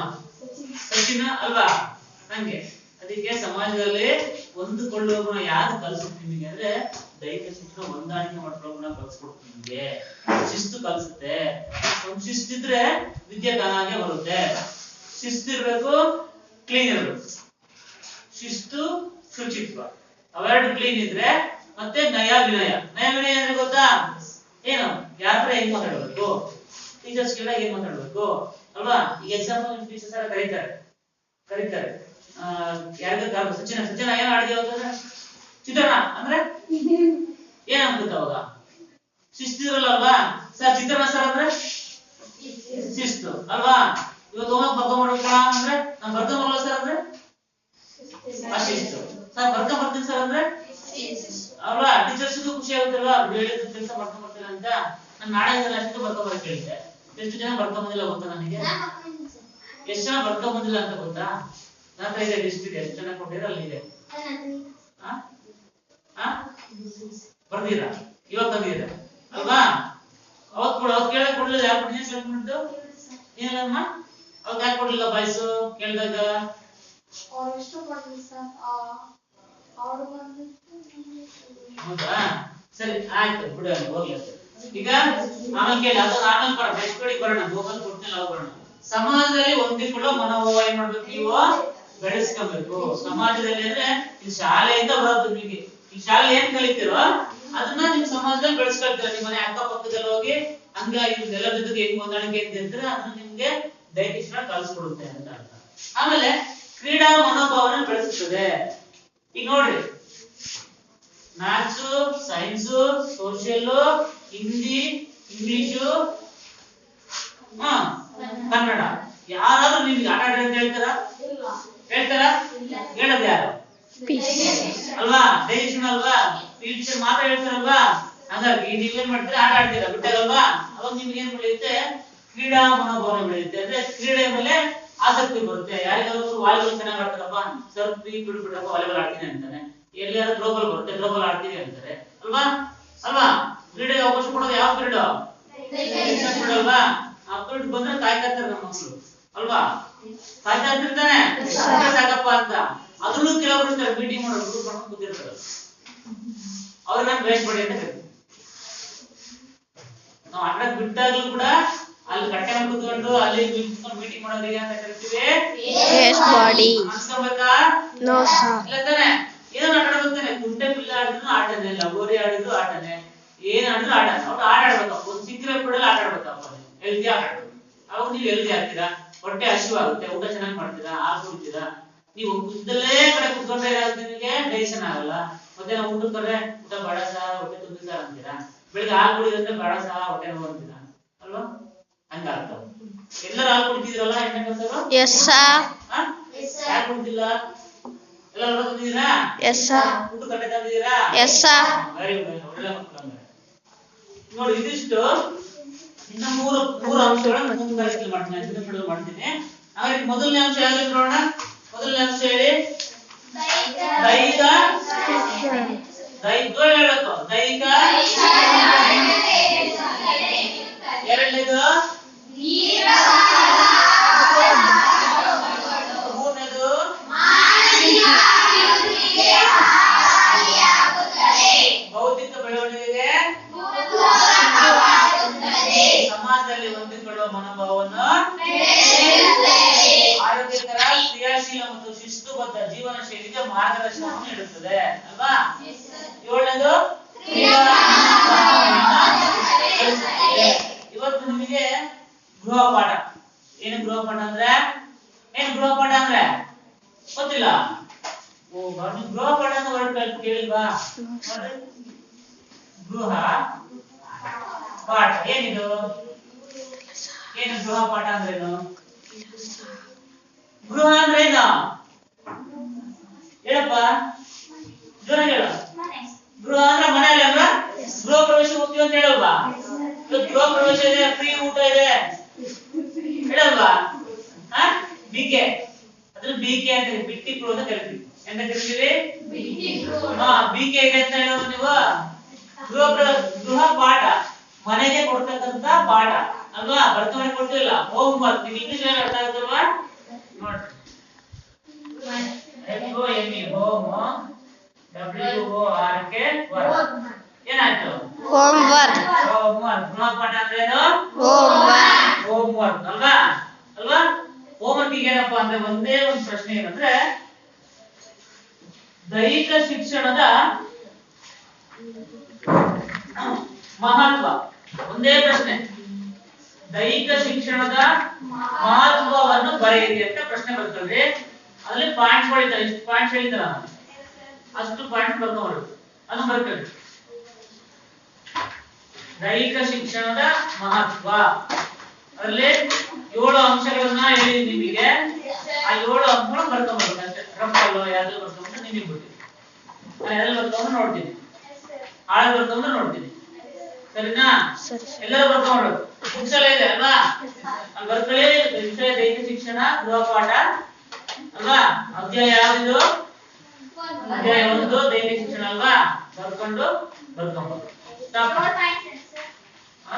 ಸಚಿನ ಅಲ್ವಾ? ಹಂಗೆ. ಅದಕ್ಕೆ ಸಮಾಜದಲ್ಲಿ ಹೊಂದಿಕೊಳ್ಳುವ ಯಾರು ಕಲಿಸುತ್ತೆ ನಿಮಗೆ? ಅಂದ್ರೆ ದೈಹಿಕ ಶಿಕ್ಷಣ ಹೊಂದಾಣಿಕೆ ಮಾಡ್ಕೊಳ್ಳೋ ಗುಣ ನಿಮ್ಗೆ. ಶಿಸ್ತು ಕಲಿಸುತ್ತೆ. ಒಂದ್ ಶಿಸ್ತಿದ್ರೆ ವಿದ್ಯೆ ತಾನಾಗೆ ಬರುತ್ತೆ. ಶಿಸ್ತಿರ್ಬೇಕು ಕ್ಲೀನ್ ಇರ್ಬೇಕು. ಶಿಸ್ತು ಶುಚಿತ್ವ. ಅವೆರಡು ಕ್ಲೀನ್ ಇದ್ರೆ ಮತ್ತೆ ನಯ ವಿನಯ. ನಯ ವಿನಯ ಅಂದ್ರೆ ಗೊತ್ತಾ? ಏನು? ಯಾರ ಹೆಂಗ್ ಮಾತಾಡ್ಬೇಕು? ಟೀಚರ್ಸ್ ಕೇಳ ಏನ್ ಮಾತಾಡ್ಬೇಕು? ಅಲ್ವಾ? ಈಗ ಎಕ್ಸಾಂಪಲ್ ಟೀಚರ್ಸ್ ಎಲ್ಲ ಕರೀತಾರೆ. ಕರೀತಾರೆ. ಯಾರಿಗ ಸಚಿನ ಸಚಿನ ಏನ್ ಆಡಿದೆ ಅಂತಂದ್ರೆ ಚಿತ್ರಾನ್ನ, ಅಂದ್ರೆ? ಏನ್ ಅವಾಗ? ಶಿಸ್ತಿರಲ್ಲ ಅಲ್ವಾ? ಸರ್ ಚಿತ್ರಣ ಸರ್ ಅಂದ್ರೆ? ಶಿಸ್ತು, ಅಲ್ವಾ? ಇವತ್ತು ಹೋಮಕ್ ಬರ್ಕೊಂಡ್ ಮಾಡ್ಬೇಕಣ ಅಂದ್ರೆ? ನಾನ್ ಬರ್ಕೊಂಡ್ ಬರಲ್ಲ ಸರ್ ಅಂದ್ರೆ? ಅಶಿಸ್ತು ಸರ್, ಬರ್ಕೊಂಡ್ ಬರ್ತೀನಿ ಸರ್ ಅಂದ್ರೆ? ಅಲ್ವಾ? ಟೀಚರ್ಸ್ಗೂ ಖುಷಿ ಆಗುತ್ತಲ್ವಾ ಹೇಳಿದ ಕೆಲಸ ಬರ್ಕೊಂಡ್ ಬರ್ತೀರ ಅಂತ. ನಾನು ನಾಳೆ ಅಷ್ಟು ಬರ್ಕೊಂಡ್ ಬರಕ್ ಹೇಳಿದ್ದೆ. ಎಷ್ಟು ಜನ ಬರ್ಕೊಂಡ್ ಬಂದಿಲ್ಲ ಗೊತ್ತಾ ನನಗೆ? ಎಷ್ಟು ಜನ ಬರ್ಕೊ ಬಂದಿಲ್ಲ ಅಂತ ಗೊತ್ತಾ? ನನ್ನ ಇದೆ ಲಿಸ್ಟ್ ಎಷ್ಟು ಜನ ಕೊಟ್ಟಿದ್ರೆ ಅಲ್ಲಿ ಇದೆ. ಆ? ಆ? ಬರ್ದಿರಾ? ಅಲ್ವಾ ಅವತ್ ಕೊಡ ಅವತ್ ಕೇಳಕ್ ಕೊಡ್ಲಿಲ್ಲ ಯಾಕೆ ಕೊಟ್ಟಿದ್ದೀನಿ ಸೆಲೆಕ್ಟ್ ಮಾಡಿದ್ದು ಏನಮ್ಮ? ಅವತ್ ಯಾಕೆ ಕೊಡ್ಲಿಲ್ಲ ಬಾಯ್ಸು ಕೇಳಿದಾಗ? ಹೌದಾ? ಸರಿ ಆಯ್ತು ಬಿಡ ಹೋಗ್ಲಿ. ಈಗ ಆಮೇಲೆ ಕೇಳಿ ಅದು ಆಮೇಲೆ ಬರೋಣ ನೆಕ್ಸ್ಟ್ ಕಡೆ ಬರೋಣ ಗೂಗಲ್ ಕೊಡ್ತೀನಿ ಅವಾಗ ಬರೋಣ ಸಮಾಜದಲ್ಲಿ ಹೊಂದಿಕೊಳ್ಳೋ ಮನೋಭಾವ ಏನ್ ಮಾಡ್ಬೇಕು ನೀವು ಬೆಳೆಸ್ಕೊಬೇಕು. ಸಮಾಜದಲ್ಲಿ ಅಂದ್ರೆ ಶಾಲೆಯಿಂದ ಬರೋದು ನಿಮಗೆ. ಈ ಶಾಲೆ ಏನ್ ಕಲಿತೀರೋ ಅದನ್ನ ನಿಮ್ ಸಮಾಜದಲ್ಲಿ ಬೆಳೆಸ್ಕೊಳ್ತೀರ. ನಿಮ್ ಮನೆ ಅಕ್ಕಪಕ್ಕದಲ್ಲಿ ಹೋಗಿ ಹಂಗ ಇದೆಲ್ಲ ಜೊತೆಗೆ ಹೆಂಗ್ ಹೊಂದಾಣಿಕೆ ಇದ್ದಿದ್ರೆ ಅದನ್ನ ನಿಮ್ಗೆ ದೈಹಿಕ ಕಲ್ಸ್ಕೊಡುತ್ತೆ ಕಲಿಸ್ಕೊಡುತ್ತೆ ಅಂತ ಅರ್ಥ. ಆಮೇಲೆ ಕ್ರೀಡಾ ಮನೋಭಾವನೆ ಬೆಳೆಸುತ್ತದೆ. ಈಗ ನೋಡ್ರಿ maths science social Hindi English ಹಾ ಕನ್ನಡ. ಯಾರಾದ್ರೂ ನಿಮ್ಗೆ ಆಟ ಆಡ್ರಿ ಅಂತ ಹೇಳ್ತಾರ? ಹೇಳ್ತಾರ? ಹೇಳದ್ ಯಾರು? ಅಲ್ವಾ? ದೈಹಿಕ ಅಲ್ವಾ ಟೀಚರ್ ಮಾತ್ರ ಹೇಳ್ತಾರಲ್ವಾ? ಹಾಗಾಗಿ ನೀವೇನ್ ಮಾಡ್ತೀರಾ? ಆಟ ಆಡ್ತೀರಾ? ಬಿಟ್ಟಾರಲ್ವಾ? ಅವಾಗ ನಿಮ್ಗೆ ಏನ್ ಬೆಳೆಯುತ್ತೆ? ಕ್ರೀಡಾ ಮನೋಭಾವನೆ ಬೆಳೆಯುತ್ತೆ. ಅಂದ್ರೆ ಕ್ರೀಡೆ ಮೇಲೆ ಆಸಕ್ತಿ ಬರುತ್ತೆ. ಯಾರಿಗಾದ್ರು ವಾಲಿಬಾಲ್ ಚೆನ್ನಾಗಿ ಆಡ್ತಾರಪ್ಪ ಸರ್ ಬಿಡ್ಬಿಟ್ಟಪ್ಪ ವಾಲಿಬಾಲ್ ಆಡ್ತೀನಿ ಅಂತಾನೆ ಎಲ್ಲಿಯಾರು ಥ್ರೋಬಾಲ್ ಬರುತ್ತೆ ಥ್ರೋಬಾಲ್ ಆಡ್ತೀನಿ ಅಂತಾರೆ. ಅಲ್ವಾ? ಅಲ್ವಾ? ಕ್ರೀಡೆಗೆ ಅವಕಾಶ ಕೊಡೋದು ಯಾವ ಕ್ರೀಡೆ? ಅಲ್ವಾ? ಆ ಕ್ರೀಡೆ ಬಂದ್ರೆ ಕಾಯ್ತಾ ಇರ್ತಾರೆ ನಮ್ಮ ಮಕ್ಕಳು. ಅಲ್ವಾ? ಕಾಯ್ತಾ ಇರ್ತಿರ್ತಾನೆ ಸಾಕಪ್ಪ ಅಂತ. ಅದ್ರಲ್ಲೂ ಕೆಲವರು ಇರ್ತಾರೆ ಮೀಟಿಂಗ್ ಮಾಡೋರು ಗ್ರೂಪ್ ಮಾಡ್ಕೊಂಡು ಕೂತಿರ್ತಾರೆ. ಅವ್ರನ್ನ ಮಾಡಿ ಅಂತ ಹೇಳಿ ನಾವು ಅಣ್ಣ ಬಿಟ್ಟಾಗ್ಲೂ ಕೂಡ ಅಲ್ಲಿ ಕಟ್ಟೆ ಕುತ್ಕೊಂಡು ಅಲ್ಲಿ ಮೀಟಿಂಗ್ ಮಾಡೋರಿಗೆ ಅಂತ ಕರಿತೀವಿ. ವೇಸ್ಟ್ ಮಾಡಿ ಅನ್ಸ್ಕೊಬೇಕಾ? No sir. ಇಲ್ಲ ತಾನೆ. ಏನೋ ಆಟ ಆಡ್ತಾನೆ ಕುಂಟೆ ಬಿಲ್ಲ ಆಡಿದ್ರು ಆಟನೇ ಲಗೋರಿ ಆಡಿದ್ರು ಆಟನೆ. ಏನ್ ಆಡಿದ್ರು ಆಟ ಅವ್ರು ಆಟ ಆಡ್ಬೇಕು ಒಂದ್ ಸಿಕ್ಕರೆ ಬಿಡಲ್ಲ ಆಟ ಆಡ್ಬೇಕಪ್ಪ ಹೆಲ್ದಿ ಆಟ ಆಡ್ಬೇಕು ಅವಾಗ ನೀವು ಹೆಲ್ದಿ ಆಗ್ತೀರಾ? ಹೊಟ್ಟೆ ಹಸಿವಾಗುತ್ತೆ. ಊಟ ಚೆನ್ನಾಗಿ ಮಾಡ್ತೀರಾ? ಹಾಲು ಕುಡಿತೀರಾ? ನೀವು ಕುದ್ದಲ್ಲೇ ಕಡೆ ಕುತ್ಕೊಂಡ್ರೆ ಏನಾಗುತ್ತೆ ನಿಮಗೆ ಡೈಜೆಷನ್ ಆಗಲ್ಲ. ನಾವು ಊಟ ಬರ್ರೆ ಊಟ ಬೇಡ ಸಹ ಹೊಟ್ಟೆ ತುಂಬಿ ಸಹ ಅಂತೀರಾ? ಬೆಳಿಗ್ಗೆ ಹಾಲು ಕುಡಿಯೋದ್ರೆ ಬೇಡ ಸಹ ಹೊಟ್ಟೆ ನೋವು ಅಂತೀರಾ? ಅಲ್ವಾ? ಹಂಗಾಗ್ತಾವ ಎಲ್ಲರೂ ಹಾಲು ಕುಡಿತಿದ್ರಲ್ಲ ಎಣ್ಣೆ ಕಸರು. ಯಾರು ಕುಡಿದಿಲ್ಲ? ತಂದಿದ್ದೀರಾ. ಊಟ ಕಟ್ಟೆ ತಂದಿದ್ದೀರಾ Yes, sir. ವೆರಿ ಗುಡ್ ಒಳ್ಳೆ ಮಕ್ಕಳು ನೋಡಿ ಇದಿಷ್ಟು ಇನ್ನ ಮೂರು ಮೂರು ಅಂಶಗಳನ್ನ ಮಾಡ್ತೀನಿ ಮಾಡ್ತೀನಿ. ಆಮೇಲೆ ಮೊದಲನೇ ಅಂಶ ಯಾವ್ದು ನೋಡೋಣ? ಮೊದಲನೇ ಅಂಶ ಹೇಳಿ. ದೈಹಿಕ ದೈಹಿಕ ಹೇಳಬೇಕು ದೈಹಿಕ ಪಾಠ. ಏನಿದು? ಏನು ಗೃಹ ಪಾಠ ಅಂದ್ರೇನು ಗೃಹ ಅಂದ್ರೆ ಏನು? ಹೇಳಪ್ಪ. ಜೋರ ಹೇಳು. ಗೃಹ ಅಂದ್ರೆ ಮನೆಯಲ್ಲಿ ಅಂದ್ರ ಗೃಹ? ಪ್ರವೇಶ ಹೋಗ್ತೀವಿ ಅಂತ ಹೇಳಲ್ವಾ? ಗೃಹ ಪ್ರವೇಶ ಇದೆ ಫ್ರೀ ಊಟ ಇದೆ. ಹೇಳಲ್ವಾ? ಹಾ ಬಿಕೆ. ಅದ್ರ ಬಿಕೆ ಅಂತ ಬಿಟ್ಟಿ ಕ್ರೂ ಅಂತ ಕರಿತೀವಿ. ಎಂತ ಕರಿತೀವಿ? ಹಾ ಬಿಕೆ ಇದೆ ಅಂತ ಹೇಳೋದು ನೀವು? ಗೃಹ ಗೃಹ ಪಾಠ. ಮನೆಗೆ ಕೊಡ್ತಕ್ಕಂತ ಪಾಠ. ಅಲ್ವಾ? ಬರ್ತ ಮನೆ ಕೊಡ್ತಿಲ್ಲ. ಹೋಮ್ ವರ್ಕ್ ನಿಮ್ ಇಂಗ್ಲಿಷ್ ಅರ್ಥ ಆಗುತ್ತಲ್ವಾ? ನೋಡ್ರಿ F O M E home W O R K work ಏನಾಯ್ತು. ಹೋಮ್ ವರ್ಕ್ ಹೋಮ್ ಪಾಠ ಅಂದ್ರೆ ಏನು? ವರ್ಕ್ ಹೋಮ್ ವರ್ಕ್ ಅಲ್ವಾ? ಅಲ್ವಾ? ಹೋಮ್ ವರ್ಕ್ ಏನಪ್ಪಾ ಅಂದ್ರೆ ಒಂದೇ ಒಂದು ಪ್ರಶ್ನೆ ಏನಂದ್ರೆ ದೈಹಿಕ ಶಿಕ್ಷಣದ ಮಹತ್ವ. ಒಂದೇ ಪ್ರಶ್ನೆ. ದೈಹಿಕ ಶಿಕ್ಷಣದ ಮಹತ್ವವನ್ನು ಬರೆಯಿರಿ ಅಂತ ಪ್ರಶ್ನೆ ಬರ್ತದೆ. ಅಲ್ಲಿ ಪಾಯಿಂಟ್ ಇದ್ದಾರೆ ಎಷ್ಟು ಪಾಯಿಂಟ್ ಹೇಳಿದ್ರ ಅಷ್ಟು ಪಾಯಿಂಟ್ ಬರ್ಕೊಂಡು ಅದು ಬರ್ಕೊಳ್ಳಿ ದೈಹಿಕ ಶಿಕ್ಷಣದ ಮಹತ್ವ. ಅದರಲ್ಲಿ ಏಳು ಅಂಶಗಳನ್ನ ಹೇಳಿ ನಿಮಗೆ. ಆ ಏಳು ಅಂಶಗಳು ಬರ್ಕೊಂಡ್ಬರ್ಬೇಕು. ಅಷ್ಟೇ ರಫಲ್ಲೋ ಯಾವ್ದು ಬರ್ಕೊಂಡ್ರೆ ನಿಮಗೆ ಬಿಡ್ತೀನಿ ಬರ್ಕೊಂಡು ನೋಡ್ತೀನಿ. ಆಳ ಬರ್ಕೊಂಡು ನೋಡ್ತೀನಿ. ಸರಿನಾ? ಎಲ್ಲರೂ ಬರ್ಕೊಂಡು ಎಲ್ಲ ಇದೆ ಅಲ್ವಾ? ಬರ್ಕೊಳ್ಳಿ ವಿಷಯ ದೈಹಿಕ ಶಿಕ್ಷಣ ಗೃಹಪಾಠ ಅಲ್ವಾ? ಅಧ್ಯಾಯ ಯಾವ್ದು ಅಧ್ಯಾಯ ಒಂದು ದೈಹಿಕ ಶಿಕ್ಷಣ ಅಲ್ವಾ? ಬರ್ಕೊಂಡು ಬರ್ಕೊಂಡು ಸ್ಟಾಪ್